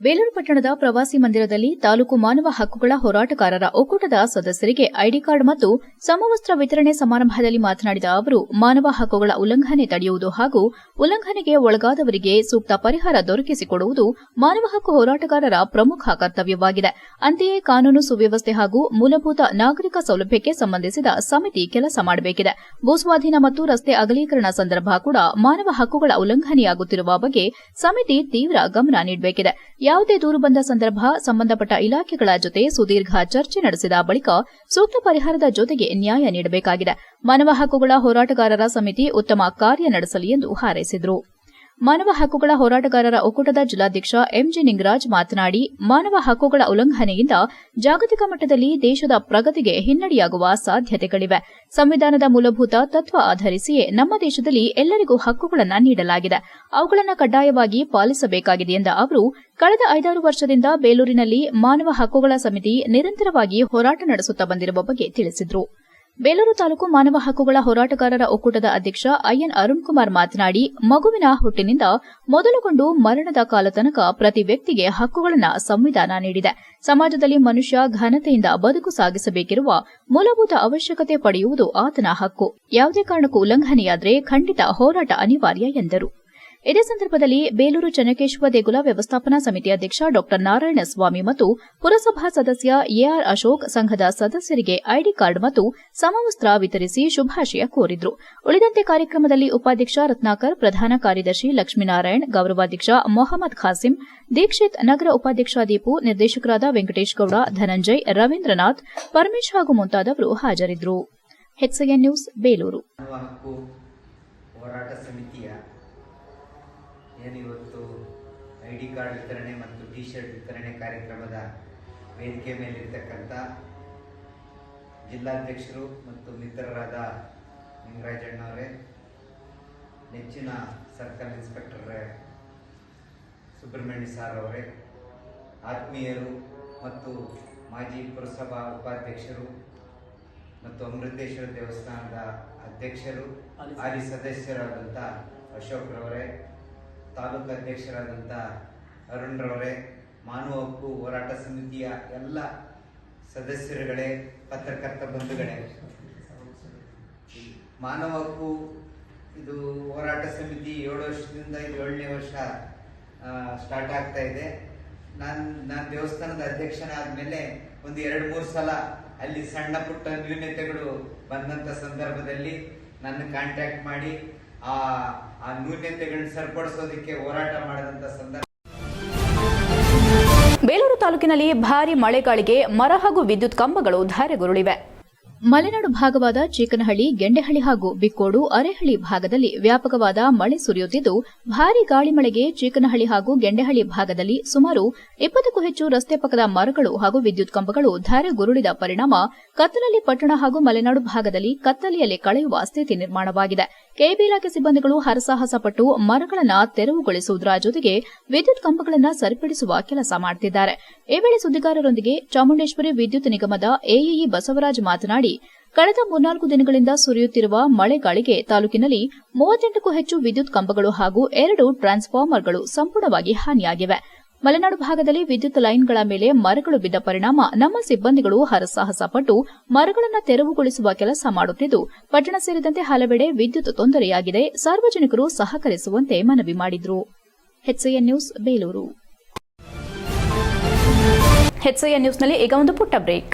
B: ಬೇಲೂರು ಪಟ್ಟಣದ ಪ್ರವಾಸಿ ಮಂದಿರದಲ್ಲಿ ತಾಲೂಕು ಮಾನವ ಹಕ್ಕುಗಳ ಹೋರಾಟಗಾರರ ಒಕ್ಕೂಟದ ಸದಸ್ಯರಿಗೆ ಐಡಿ ಕಾರ್ಡ್ ಮತ್ತು ಸಮವಸ್ತ್ರ ವಿತರಣೆ ಸಮಾರಂಭದಲ್ಲಿ ಮಾತನಾಡಿದ ಅವರು, ಮಾನವ ಹಕ್ಕುಗಳ ಉಲ್ಲಂಘನೆ ತಡೆಯುವುದು ಹಾಗೂ ಉಲ್ಲಂಘನೆಗೆ ಒಳಗಾದವರಿಗೆ ಸೂಕ್ತ ಪರಿಹಾರ ದೊರಕಿಸಿಕೊಡುವುದು ಮಾನವ ಹಕ್ಕು ಹೋರಾಟಗಾರರ ಪ್ರಮುಖ ಕರ್ತವ್ಯವಾಗಿದೆ. ಅಂತೆಯೇ ಕಾನೂನು ಸುವ್ಯವಸ್ಥೆ ಹಾಗೂ ಮೂಲಭೂತ ನಾಗರಿಕ ಸೌಲಭ್ಯಕ್ಕೆ ಸಂಬಂಧಿಸಿದ ಸಮಿತಿ ಕೆಲಸ ಮಾಡಬೇಕಿದೆ. ಭೂಸ್ವಾಧೀನ ಮತ್ತು ರಸ್ತೆ ಅಗಲೀಕರಣ ಸಂದರ್ಭ ಕೂಡ ಮಾನವ ಹಕ್ಕುಗಳ ಉಲ್ಲಂಘನೆಯಾಗುತ್ತಿರುವ ಬಗ್ಗೆ ಸಮಿತಿ ತೀವ್ರ ಗಮನ ನೀಡಬೇಕಿದೆ. ಯಾವುದೇ ದೂರು ಬಂದ ಸಂದರ್ಭ ಸಂಬಂಧಪಟ್ಟ ಇಲಾಖೆಗಳ ಜೊತೆ ಸುದೀರ್ಘ ಚರ್ಚೆ ನಡೆಸಿದ ಬಳಿಕ ಸೂಕ್ತ ಪರಿಹಾರದ ಜೊತೆಗೆ ನ್ಯಾಯ ನೀಡಬೇಕಾಗಿದೆ. ಮಾನವ ಹಕ್ಕುಗಳ ಹೋರಾಟಗಾರರ ಸಮಿತಿ ಉತ್ತಮ ಕಾರ್ಯ ನಡೆಸಲಿ ಎಂದು ಹಾರೈಸಿದರು. ಮಾನವ ಹಕ್ಕುಗಳ ಹೋರಾಟಗಾರರ ಒಕ್ಕೂಟದ ಜಿಲ್ಲಾಧ್ಯಕ್ಷ ಎಂಜಿ ನಿಂಗರಾಜ್ ಮಾತನಾಡಿ, ಮಾನವ ಹಕ್ಕುಗಳ ಉಲ್ಲಂಘನೆಯಿಂದ ಜಾಗತಿಕ ಮಟ್ಟದಲ್ಲಿ ದೇಶದ ಪ್ರಗತಿಗೆ ಹಿನ್ನಡೆಯಾಗುವ ಸಾಧ್ಯತೆಗಳಿವೆ. ಸಂವಿಧಾನದ ಮೂಲಭೂತ ತತ್ವ ಆಧರಿಸಿಯೇ ನಮ್ಮ ದೇಶದಲ್ಲಿ ಎಲ್ಲರಿಗೂ ಹಕ್ಕುಗಳನ್ನು ನೀಡಲಾಗಿದೆ. ಅವುಗಳನ್ನು ಕಡ್ಡಾಯವಾಗಿ ಪಾಲಿಸಬೇಕಾಗಿದೆ ಎಂದ ಅವರು, ಕಳೆದ ಐದಾರು ವರ್ಷದಿಂದ ಬೇಲೂರಿನಲ್ಲಿ ಮಾನವ ಹಕ್ಕುಗಳ ಸಮಿತಿ ನಿರಂತರವಾಗಿ ಹೋರಾಟ ನಡೆಸುತ್ತಾ ಬಂದಿರುವ ಬಗ್ಗೆ ತಿಳಿಸಿದರು. ಬೇಲೂರು ತಾಲೂಕು ಮಾನವ ಹಕ್ಕುಗಳ ಹೋರಾಟಗಾರರ ಒಕ್ಕೂಟದ ಅಧ್ಯಕ್ಷ ಐಎನ್ ಅರುಣ್ ಕುಮಾರ್ ಮಾತನಾಡಿ, ಮಗುವಿನ ಹುಟ್ಟಿನಿಂದ ಮೊದಲುಗೊಂಡು ಮರಣದ ಕಾಲ ತನಕ ಪ್ರತಿ ವ್ಯಕ್ತಿಗೆ ಹಕ್ಕುಗಳನ್ನು ಸಂವಿಧಾನ ನೀಡಿದೆ. ಸಮಾಜದಲ್ಲಿ ಮನುಷ್ಯ ಘನತೆಯಿಂದ ಬದುಕು ಸಾಗಿಸಬೇಕಿರುವ ಮೂಲಭೂತ ಅವಶ್ಯಕತೆ ಪಡೆಯುವುದು ಆತನ ಹಕ್ಕು. ಯಾವುದೇ ಕಾರಣಕ್ಕೂ ಉಲ್ಲಂಘನೆಯಾದರೆ ಖಂಡಿತ ಹೋರಾಟ ಅನಿವಾರ್ಯ ಎಂದರು. ಇದೇ ಸಂದರ್ಭದಲ್ಲಿ ಬೇಲೂರು ಚೆನ್ನಕೇಶವ ದೇಗುಲ ವ್ಯವಸ್ಥಾಪನಾ ಸಮಿತಿ ಅಧ್ಯಕ್ಷ ಡಾ ನಾರಾಯಣಸ್ವಾಮಿ ಮತ್ತು ಪುರಸಭಾ ಸದಸ್ಯ ಎಆರ್ ಅಶೋಕ್ ಸಂಘದ ಸದಸ್ಯರಿಗೆ ಐಡಿ ಕಾರ್ಡ್ ಮತ್ತು ಸಮವಸ್ತ್ರ ವಿತರಿಸಿ ಶುಭಾಶಯ ಕೋರಿದರು. ಉಳಿದಂತೆ ಕಾರ್ಯಕ್ರಮದಲ್ಲಿ ಉಪಾಧ್ಯಕ್ಷ ರತ್ನಾಕರ್, ಪ್ರಧಾನ ಕಾರ್ಯದರ್ಶಿ ಲಕ್ಷ್ಮೀನಾರಾಯಣ್, ಗೌರವಾಧ್ಯಕ್ಷ ಮೊಹಮ್ಮದ್ ಖಾಸಿಂ, ದೀಕ್ಷಿತ್ ನಗರ ಉಪಾಧ್ಯಕ್ಷ ದೀಪು, ನಿರ್ದೇಶಕರಾದ ವೆಂಕಟೇಶ್ ಗೌಡ, ಧನಂಜಯ್, ರವೀಂದ್ರನಾಥ್, ಪರಮೇಶ್ ಹಾಗೂ ಮುಂತಾದವರು ಹಾಜರಿದ್ದರು ನ್ಯೂಸ್, ಬೇಲೂರು.
G: ಹೋರಾಟ ಸಮಿತಿಯ ಏನಿವತ್ತು ಐ ಡಿ ಕಾರ್ಡ್ ವಿತರಣೆ ಮತ್ತು ಟಿ ಶರ್ಟ್ ವಿತರಣೆ ಕಾರ್ಯಕ್ರಮದ ವೇದಿಕೆ ಮೇಲಿರ್ತಕ್ಕಂಥ ಜಿಲ್ಲಾಧ್ಯಕ್ಷರು ಮತ್ತು ಮಿತ್ರರಾದ ನಿಂಗರಾಜಣ್ಣವರೇ, ನೆಚ್ಚಿನ ಸರ್ಕಲ್ ಇನ್ಸ್ಪೆಕ್ಟರ್ ಸುಬ್ರಹ್ಮಣ್ಯ ಸಾರ್ ಅವರೇ, ಆತ್ಮೀಯರು ಮತ್ತು ಮಾಜಿ ಪುರಸಭಾ ಉಪಾಧ್ಯಕ್ಷರು ಮತ್ತು ಅಮೃತೇಶ್ವರ ದೇವಸ್ಥಾನದ ಅಧ್ಯಕ್ಷರು, ಹಾಲಿ ಸದಸ್ಯರಾದಂಥ ಅಶೋಕ್ ರವರೇ ತಾಲೂಕು ಅಧ್ಯಕ್ಷರಾದಂಥ ಅರುಣ್ ರವರೇ ಮಾನವ ಹಕ್ಕು ಹೋರಾಟ ಸಮಿತಿಯ ಎಲ್ಲ ಸದಸ್ಯರುಗಳೇ, ಪತ್ರಕರ್ತ ಬಂಧುಗಳೇ. ಮಾನವ ಹಕ್ಕು, ಇದು ಹೋರಾಟ ಸಮಿತಿ ಏಳು ವರ್ಷದಿಂದ ಇದು ಏಳನೇ ವರ್ಷ ಸ್ಟಾರ್ಟ್ ಆಗ್ತಾ ಇದೆ. ನಾನು ನಾನು ದೇವಸ್ಥಾನದ ಅಧ್ಯಕ್ಷನಾದ ಮೇಲೆ ಒಂದು ಎರಡು, ಮೂರು ಸಲ ಅಲ್ಲಿ ಸಣ್ಣ ಪುಟ್ಟ ನ್ಯೂನ್ಯತೆಗಳು ಬಂದಂಥ ಸಂದರ್ಭದಲ್ಲಿ ನನ್ನ ಕಾಂಟ್ಯಾಕ್ಟ್ ಮಾಡಿ ಆ ಆ ನ್ಯೂನ್ಯತೆಗಳನ್ನ ಸರಿಪಡಿಸೋದಕ್ಕೆ ಹೋರಾಟ ಮಾಡಿದಂತ ಸಂದರ್ಭ.
A: ಬೇಲೂರು ತಾಲೂಕಿನಲ್ಲಿ ಭಾರಿ ಮಳೆಗಾಳಿಗೆ ಮರ ಹಾಗೂ ವಿದ್ಯುತ್ ಕಂಬಗಳು ಧಾರೆಗುರುಳಿವೆ.
B: ಮಲೆನಾಡು ಭಾಗವಾದ ಚಿಕನಹಳ್ಳಿ, ಗೆಂಡೆಹಳ್ಳಿ ಹಾಗೂ ಬಿಕ್ಕೋಡು, ಅರೆಹಳ್ಳಿ ಭಾಗದಲ್ಲಿ ವ್ಯಾಪಕವಾದ ಮಳೆ ಸುರಿಯುತ್ತಿದ್ದು, ಭಾರೀ ಗಾಳಿ ಮಳೆಗೆ ಚೀಕನಹಳ್ಳಿ ಹಾಗೂ ಗೆಂಡೆಹಳ್ಳಿ ಭಾಗದಲ್ಲಿ ಸುಮಾರು ಇಪ್ಪತ್ತಕ್ಕೂ ಹೆಚ್ಚು ರಸ್ತೆ ಪಕ್ಕದ ಮರಗಳು ಹಾಗೂ ವಿದ್ಯುತ್ ಕಂಬಗಳು ಧಾರೆಗುರುಳಿದ ಪರಿಣಾಮ ಕತ್ತಲಲ್ಲಿ ಪಟ್ಟಣ ಹಾಗೂ ಮಲೆನಾಡು ಭಾಗದಲ್ಲಿ ಕತ್ತಲೆಯಲ್ಲಿ ಕಳೆಯುವ ಸ್ಥಿತಿ ನಿರ್ಮಾಣವಾಗಿದೆ. ಕೆಬಿ ಇಲಾಖೆ ಸಿಬ್ಬಂದಿಗಳು ಹರಸಾಹಸ ಪಟ್ಟು ಮರಗಳನ್ನು ತೆರವುಗೊಳಿಸುವುದರ ಜೊತೆಗೆ ವಿದ್ಯುತ್ ಕಂಬಗಳನ್ನು ಸರಿಪಡಿಸುವ ಕೆಲಸ ಮಾಡುತ್ತಿದ್ದಾರೆ ಈ ವೇಳೆ ಸುದ್ದಿಗಾರರೊಂದಿಗೆ ಚಾಮುಂಡೇಶ್ವರಿ ವಿದ್ಯುತ್ ನಿಗಮದ ಎಇಇ ಬಸವರಾಜ್ ಮಾತನಾಡಿ ಕಳೆದ ಮೂರ್ನಾಲ್ಕು ದಿನಗಳಿಂದ ಸುರಿಯುತ್ತಿರುವ ಮಳೆಗಾಳಿಗೆ ತಾಲೂಕಿನಲ್ಲಿ ಮೂವತ್ತೆಂಟಕ್ಕೂ ಹೆಚ್ಚು ವಿದ್ಯುತ್ ಕಂಬಗಳು ಹಾಗೂ ಎರಡು ಟ್ರಾನ್ಸ್ಫಾರ್ಮರ್ಗಳು ಸಂಪೂರ್ಣವಾಗಿ ಹಾನಿಯಾಗಿವೆ. ಮಲೆನಾಡು ಭಾಗದಲ್ಲಿ ವಿದ್ಯುತ್ ಲೈನ್ಗಳ ಮೇಲೆ ಮರಗಳು ಬಿದ್ದ ಪರಿಣಾಮ ನಮ್ಮ ಸಿಬ್ಬಂದಿಗಳು ಹರಸಾಹಸ ಪಟ್ಟು ಮರಗಳನ್ನು ತೆರವುಗೊಳಿಸುವ ಕೆಲಸ ಮಾಡುತ್ತಿದ್ದು, ಪಟ್ಟಣ ಸೇರಿದಂತೆ ಹಲವೆಡೆ ವಿದ್ಯುತ್ ತೊಂದರೆಯಾಗಿದೆ. ಸಾರ್ವಜನಿಕರು ಸಹಕರಿಸುವಂತೆ ಮನವಿ ಮಾಡಿದರು. ನ್ಯೂಸ್ ಬೇಲೂರು
A: ನ್ಯೂಸ್ನಲ್ಲಿ ಈಗ ಒಂದು ಪುಟ್ಟ ಬ್ರೇಕ್.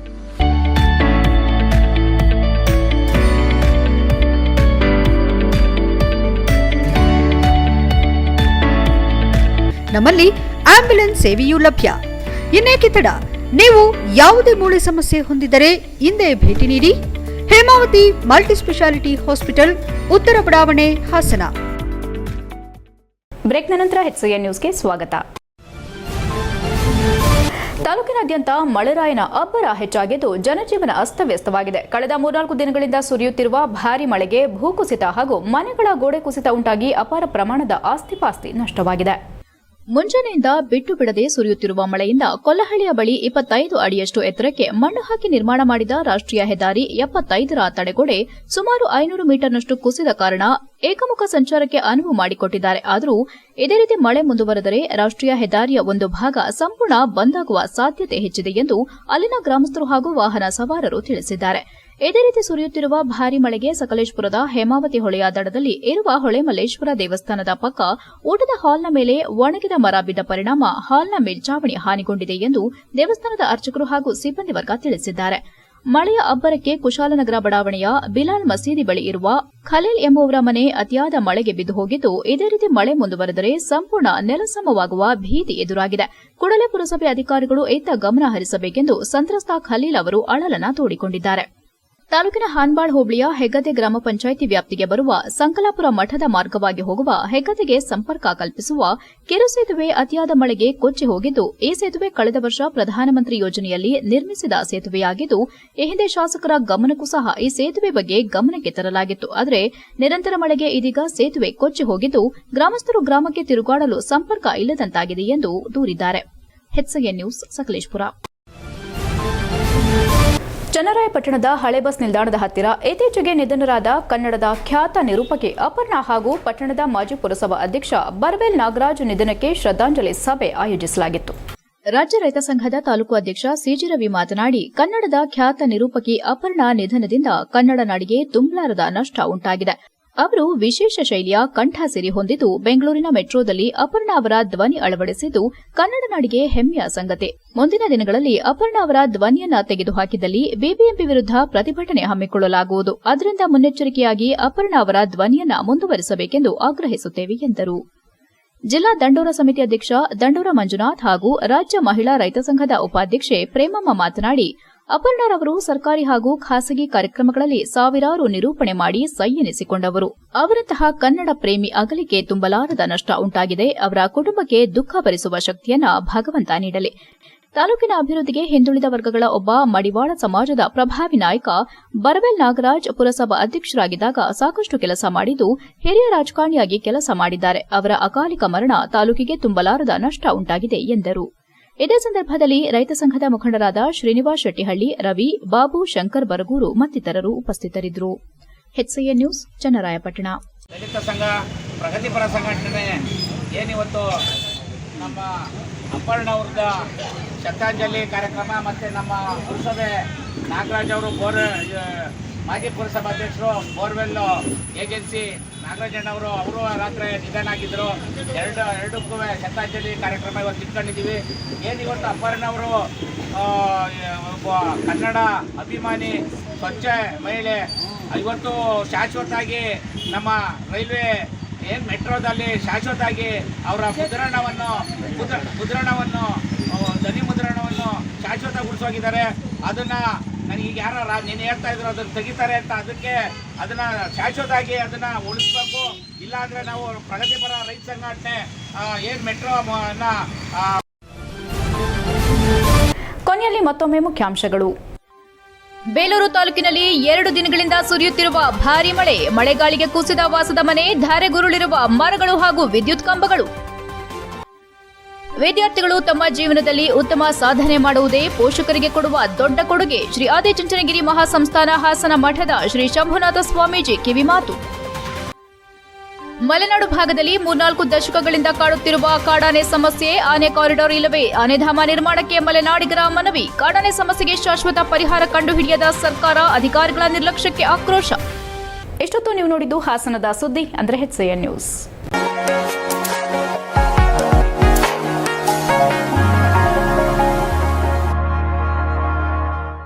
H: ನಮ್ಮಲ್ಲಿ ಆಂಬ್ಯುಲೆನ್ಸ್ ಸೇವೆಯೂ ಲಭ್ಯ. ಇನ್ನೇಕೆ ತಡ ನೀವು ಯಾವುದೇ ಮೂಳೆ ಸಮಸ್ಯೆ ಹೊಂದಿದರೆ ಹಿಂದೆ ಭೇಟಿ ನೀಡಿ. ಹೇಮಾವತಿ ಮಲ್ಟಿಸ್ಪೆಷಾಲಿಟಿ ಹಾಸ್ಪಿಟಲ್, ಉತ್ತರ ಬಡಾವಣೆ, ಹಾಸನ.
A: ಬ್ರೇಕ್ ನಂತರ ಹೆಚ್ಸಿಎ ನ್ಯೂಸ್ಗೆ ಸ್ವಾಗತ. ತಾಲೂಕಿನಾದ್ಯಂತ ಮಳೆರಾಯನ ಅಬ್ಬರ ಹೆಚ್ಚಾಗಿದ್ದು ಜನಜೀವನ ಅಸ್ತವ್ಯಸ್ತವಾಗಿದೆ. ಕಳೆದ ಮೂರ್ನಾಲ್ಕು ದಿನಗಳಿಂದ ಸುರಿಯುತ್ತಿರುವ ಭಾರಿ ಮಳೆಗೆ ಭೂಕುಸಿತ ಹಾಗೂ ಮನೆಗಳ ಗೋಡೆ ಕುಸಿತ ಉಂಟಾಗಿ ಅಪಾರ ಪ್ರಮಾಣದ ಆಸ್ತಿಪಾಸ್ತಿ ನಷ್ಟವಾಗಿದೆ.
B: ಮುಂಜಾನೆಯಿಂದ ಬಿಟ್ಟು ಬಿಡದೆ ಸುರಿಯುತ್ತಿರುವ ಮಳೆಯಿಂದ ಕೊಲ್ಲಹಳ್ಳಿಯ ಬಳಿ ಇಪ್ಪತ್ತೈದು ಅಡಿಯಷ್ಟು ಎತ್ತರಕ್ಕೆ ಮಣ್ಣು ಹಾಕಿ ನಿರ್ಮಾಣ ಮಾಡಿದ ರಾಷ್ಟ್ರೀಯ ಹೆದ್ದಾರಿ ಎಪ್ಪತ್ತೈದರ ತಡೆಗೋಡೆ ಸುಮಾರು ಐನೂರು ಮೀಟರ್ನಷ್ಟು ಕುಸಿದ ಕಾರಣ ಏಕಮುಖ ಸಂಚಾರಕ್ಕೆ ಅನುವು ಮಾಡಿಕೊಟ್ಟಿದ್ದಾರೆ. ಆದರೂ ಇದೇ ರೀತಿ ಮಳೆ ಮುಂದುವರೆದರೆ ರಾಷ್ಟ್ರೀಯ ಹೆದ್ದಾರಿಯ ಒಂದು ಭಾಗ ಸಂಪೂರ್ಣ ಬಂದಾಗುವ ಸಾಧ್ಯತೆ ಹೆಚ್ಚಿದೆ ಎಂದು ಅಲ್ಲಿನ ಗ್ರಾಮಸ್ಥರು ಹಾಗೂ ವಾಹನ ಸವಾರರು ತಿಳಿಸಿದ್ದಾರೆ. ಇದೇ ರೀತಿ ಸುರಿಯುತ್ತಿರುವ ಭಾರಿ ಮಳೆಗೆ ಸಕಲೇಶ್ಪುರದ ಹೇಮಾವತಿ ಹೊಳೆಯ ದಡದಲ್ಲಿ ಇರುವ ಹೊಳೆಮಲ್ಲೇಶ್ವರ ದೇವಸ್ಥಾನದ ಪಕ್ಕ ಊಟದ ಹಾಲ್ನ ಮೇಲೆ ಒಣಗಿದ ಮರ ಬಿದ್ದ ಪರಿಣಾಮ ಹಾಲ್ನ ಮೇಲ್ಚಾವಣಿ ಹಾನಿಗೊಂಡಿದೆ ಎಂದು ದೇವಸ್ಥಾನದ ಅರ್ಚಕರು ಹಾಗೂ ಸಿಬ್ಬಂದಿ ವರ್ಗ ತಿಳಿಸಿದ್ದಾರೆ. ಮಳೆಯ ಅಬ್ಬರಕ್ಕೆ ಕುಶಾಲನಗರ ಬಡಾವಣೆಯ ಬಿಲಾಲ್ ಮಸೀದಿ ಬಳಿ ಇರುವ ಖಲೀಲ್ ಎಂಬುವರ ಮನೆ ಅತಿಯಾದ ಮಳೆಗೆ ಬಿದ್ದು ಹೋಗಿದ್ದು, ಇದೇ ರೀತಿ ಮಳೆ ಮುಂದುವರೆದರೆ ಸಂಪೂರ್ಣ ನೆಲಸಮವಾಗುವ ಭೀತಿ ಎದುರಾಗಿದೆ. ಕೂಡಲೇ ಪುರಸಭೆ ಅಧಿಕಾರಿಗಳು ಇತ್ತ ಗಮನ ಹರಿಸಬೇಕೆಂದು ಸಂತ್ರಸ್ತ ಖಲೀಲ್ ಅವರು ಅಳಲನ ತೋಡಿಕೊಂಡಿದ್ದಾರೆ. ತಾಲೂಕಿನ ಹಾನ್ಬಾಳ್ ಹೋಬಳಿಯ ಹೆಗ್ಗದೆ ಗ್ರಾಮ ಪಂಚಾಯಿತಿ ವ್ಯಾಪ್ತಿಗೆ ಬರುವ ಸಂಕಲಾಪುರ ಮಠದ ಮಾರ್ಗವಾಗಿ ಹೋಗುವ ಹೆಗ್ಗದೆಗೆ ಸಂಪರ್ಕ ಕಲ್ಪಿಸುವ ಕಿರು ಸೇತುವೆ ಅತಿಯಾದ ಮಳೆಗೆ ಕೊಚ್ಚಿ ಹೋಗಿದ್ದು, ಈ ಸೇತುವೆ ಕಳೆದ ವರ್ಷ ಪ್ರಧಾನಮಂತ್ರಿ ಯೋಜನೆಯಲ್ಲಿ ನಿರ್ಮಿಸಿದ ಸೇತುವೆಯಾಗಿದ್ದು ಈ ಹಿಂದೆ ಶಾಸಕರ ಗಮನಕ್ಕೂ ಸಹ ಈ ಸೇತುವೆ ಬಗ್ಗೆ ಗಮನಕ್ಕೆ ತರಲಾಗಿತ್ತು. ಆದರೆ, ನಿರಂತರ ಮಳೆಗೆ ಇದೀಗ ಸೇತುವೆ ಕೊಚ್ಚಿ ಹೋಗಿದ್ದು, ಗ್ರಾಮಸ್ಥರು ಗ್ರಾಮಕ್ಕೆ ತಿರುಗಾಡಲು ಸಂಪರ್ಕ ಇಲ್ಲದಂತಾಗಿದೆ ಎಂದು ದೂರಿದ್ದಾರೆ. ನ್ಯೂಸ್, ಸಕಲೇಶ್ಪುರ.
A: ಚನ್ನರಾಯಪಟ್ಟಣದ ಹಳೆ ಬಸ್ ನಿಲ್ದಾಣದ ಹತ್ತಿರ ಇತ್ತೀಚೆಗೆ ನಿಧನರಾದ ಕನ್ನಡದ ಖ್ಯಾತ ನಿರೂಪಕಿ ಅಪರ್ಣಾ ಹಾಗೂ ಪಟ್ಟಣದ ಮಾಜಿ ಪುರಸಭಾ ಅಧ್ಯಕ್ಷ ಬರ್ವೆಲ್ ನಾಗರಾಜ್ ನಿಧನಕ್ಕೆ ಶ್ರದ್ಧಾಂಜಲಿ ಸಭೆ ಆಯೋಜಿಸಲಾಗಿತ್ತು.
B: ರಾಜ್ಯ ರೈತ ಸಂಘದ ತಾಲೂಕು ಅಧ್ಯಕ್ಷ ಸಿಜಿ ರವಿ ಮಾತನಾಡಿ, ಕನ್ನಡದ ಖ್ಯಾತ ನಿರೂಪಕಿ ಅಪರ್ಣಾ ನಿಧನದಿಂದ ಕನ್ನಡ ನಾಡಿಗೆ ತುಂಬಲಾರದ ನಷ್ಟ ಉಂಟಾಗಿದೆ. ಅವರು ವಿಶೇಷ ಶೈಲಿಯ ಕಂಠ ಸಿರಿ ಹೊಂದಿದ್ದು ಬೆಂಗಳೂರಿನ ಮೆಟ್ರೋದಲ್ಲಿ ಅಪರ್ಣ ಅವರ ಧ್ವನಿ ಅಳವಡಿಸಿದ್ದು ಕನ್ನಡ ನಾಡಿಗೆ ಹೆಮ್ಮೆಯ ಸಂಗತಿ. ಮುಂದಿನ ದಿನಗಳಲ್ಲಿ ಅಪರ್ಣ ಅವರ ಧ್ವನಿಯನ್ನ ತೆಗೆದುಹಾಕಿದಲ್ಲಿ ಬಿಬಿಎಂಪಿ ವಿರುದ್ಧ ಪ್ರತಿಭಟನೆ ಹಮ್ಮಿಕೊಳ್ಳಲಾಗುವುದು. ಅದರಿಂದ ಮುನ್ನೆಚ್ಚರಿಕೆಯಾಗಿ ಅಪರ್ಣ ಅವರ ಧ್ವನಿಯನ್ನ ಮುಂದುವರಿಸಬೇಕೆಂದು ಆಗ್ರಹಿಸುತ್ತೇವೆ ಎಂದರು. ಜಿಲ್ಲಾ ದಂಡೋರ ಸಮಿತಿ ಅಧ್ಯಕ್ಷ ದಂಡೋರ ಮಂಜುನಾಥ್ ಹಾಗೂ ರಾಜ್ಯ ಮಹಿಳಾ ರೈತ ಸಂಘದ ಉಪಾಧ್ಯಕ್ಷೆ ಪ್ರೇಮಮ್ಮ ಮಾತನಾಡಿ ಅಪರ್ಣರವರು ಸರ್ಕಾರಿ ಹಾಗೂ ಖಾಸಗಿ ಕಾರ್ಯಕ್ರಮಗಳಲ್ಲಿ ಸಾವಿರಾರು ನಿರೂಪಣೆ ಮಾಡಿ ಸೈ ಎನಿಸಿಕೊಂಡವರು. ಅವರಂತಹ ಕನ್ನಡ ಪ್ರೇಮಿ ಅಗಲಿಕೆ ತುಂಬಲಾರದ ನಷ್ಟ ಉಂಟಾಗಿದೆ. ಅವರ ಕುಟುಂಬಕ್ಕೆ ದುಃಖ ಭರಿಸುವ ಶಕ್ತಿಯನ್ನ ಭಗವಂತ ನೀಡಲಿ. ತಾಲೂಕಿನ ಅಭಿವೃದ್ಧಿಗೆ ಹಿಂದುಳಿದ ವರ್ಗಗಳ ಒಬ್ಬ ಮಡಿವಾಳ ಸಮಾಜದ ಪ್ರಭಾವಿ ನಾಯಕ ಬರವೆಲ್ ನಾಗರಾಜ್ ಪುರಸಭಾ ಅಧ್ಯಕ್ಷರಾಗಿದ್ದಾಗ ಸಾಕಷ್ಟು ಕೆಲಸ ಮಾಡಿದ್ದು ಹಿರಿಯ ರಾಜಕಾರಣಿಯಾಗಿ ಕೆಲಸ ಮಾಡಿದ್ದಾರೆ. ಅವರ ಅಕಾಲಿಕ ಮರಣ ತಾಲೂಕಿಗೆ ತುಂಬಲಾರದ ನಷ್ಟ ಉಂಟಾಗಿದೆ ಎಂದರು. ಇದೇ ಸಂದರ್ಭದಲ್ಲಿ ರೈತ ಸಂಘದ ಮುಖಂಡರಾದ ಶ್ರೀನಿವಾಸ್ ಶೆಟ್ಟಿಹಳ್ಳಿ, ರವಿ, ಬಾಬು ಶಂಕರ್ ಬರಗೂರು ಮತ್ತಿತರರು ಉಪಸ್ಥಿತರಿದ್ದರು. HCA news, Channarayapatna.
I: ರೈತ ಸಂಘ, ಪ್ರಗತಿಪರ ಸಂಘಟನೆ ಏನಿವತ್ತು ನಮ್ಮ ಅಪ್ಪಣ್ಣ ಅವ್ರದ ಶ್ರದ್ಧಾಂಜಲಿ ಕಾರ್ಯಕ್ರಮ ಮತ್ತು ನಮ್ಮ ಪುರಸಭೆ ನಾಗರಾಜ್ ಅವರು ಗೋರ ಮಾಜಿ ಪುರಸಭಾಧ್ಯಕ್ಷರು ಬೋರ್ವೆಲ್ ಏಜೆನ್ಸಿ ನಾಗರಾಜಣ್ಣವರು ಅವರು ರಾತ್ರಿ ನಿಧನ ಆಗಿದ್ದರು ಎರಡು, ಎರಡಕ್ಕೂ ಶ್ರದ್ಧಾಂಜಲಿ ಕಾರ್ಯಕ್ರಮ ಇವತ್ತು ಇಟ್ಕೊಂಡಿದ್ದೀವಿ ಏನು ಇವತ್ತು ಒಬ್ಬ ಕನ್ನಡ ಅಭಿಮಾನಿ, ಸ್ವಚ್ಛ ಮಹಿಳೆ, ಇವತ್ತು ಶಾಶ್ವತವಾಗಿ ನಮ್ಮ ರೈಲ್ವೆ ಏನು ಮೆಟ್ರೋದಲ್ಲಿ ಶಾಶ್ವತವಾಗಿ ಅವರ ಮುದ್ರಣವನ್ನು, ಮುದ್ರ, ಮುದ್ರಣವನ್ನು ಧ್ವನಿ ಮುದ್ರಣವನ್ನು ಶಾಶ್ವತಗೊಳಿಸೋಗಿದ್ದಾರೆ ಅದನ್ನ ನನಗೆ ಈಗ ಯಾರಲ್ಲ ನೀನು ಹೇಳ್ತಾ ಇದ್ರು ಅದನ್ನ ತೆಗಿತಾರೆ ಅಂತ ಅದಕ್ಕೆ ಅದನ್ನ ಶಾಶ್ವತವಾಗಿ ಅದನ್ನ ಉಳಿಸ್ಬೇಕು. ಇಲ್ಲಾಂದರೆ ನಾವು ಪ್ರಗತಿಪರ ರೈತ ಸಂಘಟನೆ ಏನು ಮೆಟ್ರೋ ಅನ್ನ ಆ,
A: ಕೊನೆಯಲ್ಲಿ ಮತ್ತೊಮ್ಮೆ ಮುಖ್ಯಾಂಶಗಳು.
B: ಬೇಲೂರು ತಾಲೂಕಿನಲ್ಲಿ ಎರಡು ದಿನಗಳಿಂದ ಸುರಿಯುತ್ತಿರುವ ಭಾರೀ ಮಳೆ. ಮಳೆಗಾಳಿಗೆ ಕುಸಿದ ವಾಸದ ಮನೆ ಧಾರೆಗುರುಳಿರುವ ಮರಗಳು ಹಾಗೂ ವಿದ್ಯುತ್ ಕಂಬಗಳು. ವಿದ್ಯಾರ್ಥಿಗಳು ತಮ್ಮ ಜೀವನದಲ್ಲಿ ಉತ್ತಮ ಸಾಧನೆ ಮಾಡುವುದೇ ಪೋಷಕರಿಗೆ ಕೊಡುವ ದೊಡ್ಡ ಕೊಡುಗೆ. ಶ್ರೀ ಆದಿಚುಂಚನಗಿರಿ ಮಹಾಸಂಸ್ಥಾನ ಹಾಸನ ಮಠದ ಶ್ರೀ ಶಂಭುನಾಥ ಸ್ವಾಮೀಜಿ ಕಿವಿಮಾತು ಮಲೆನಾಡು ಭಾಗದಲ್ಲಿ ಮೂರ್ನಾಲ್ಕು ದಶಕಗಳಿಂದ ಕಾಡುತ್ತಿರುವ ಕಾಡಾನೆ ಸಮಸ್ಯೆ, ಆನೆ ಕಾರಿಡಾರ್ ಇಲ್ಲವೇ ಆನೆಧಾಮ ನಿರ್ಮಾಣಕ್ಕೆ ಮಲೆನಾಡಿಗರ ಮನವಿ. ಕಾಡಾನೆ ಸಮಸ್ಯೆಗೆ ಶಾಶ್ವತ ಪರಿಹಾರ ಕಂಡುಹಿಡಿಯದ ಸರ್ಕಾರ ಅಧಿಕಾರಿಗಳ ನಿರ್ಲಕ್ಷ್ಯಕ್ಕೆ ಆಕ್ರೋಶ.
A: ಎಷ್ಟೊತ್ತು ನೀವು ನೋಡಿದ್ದು ಹಾಸನದ ಸುದ್ದಿ ಅಂದ್ರೆ ಹೆಚ್ಸೆಯ ನ್ಯೂಸ್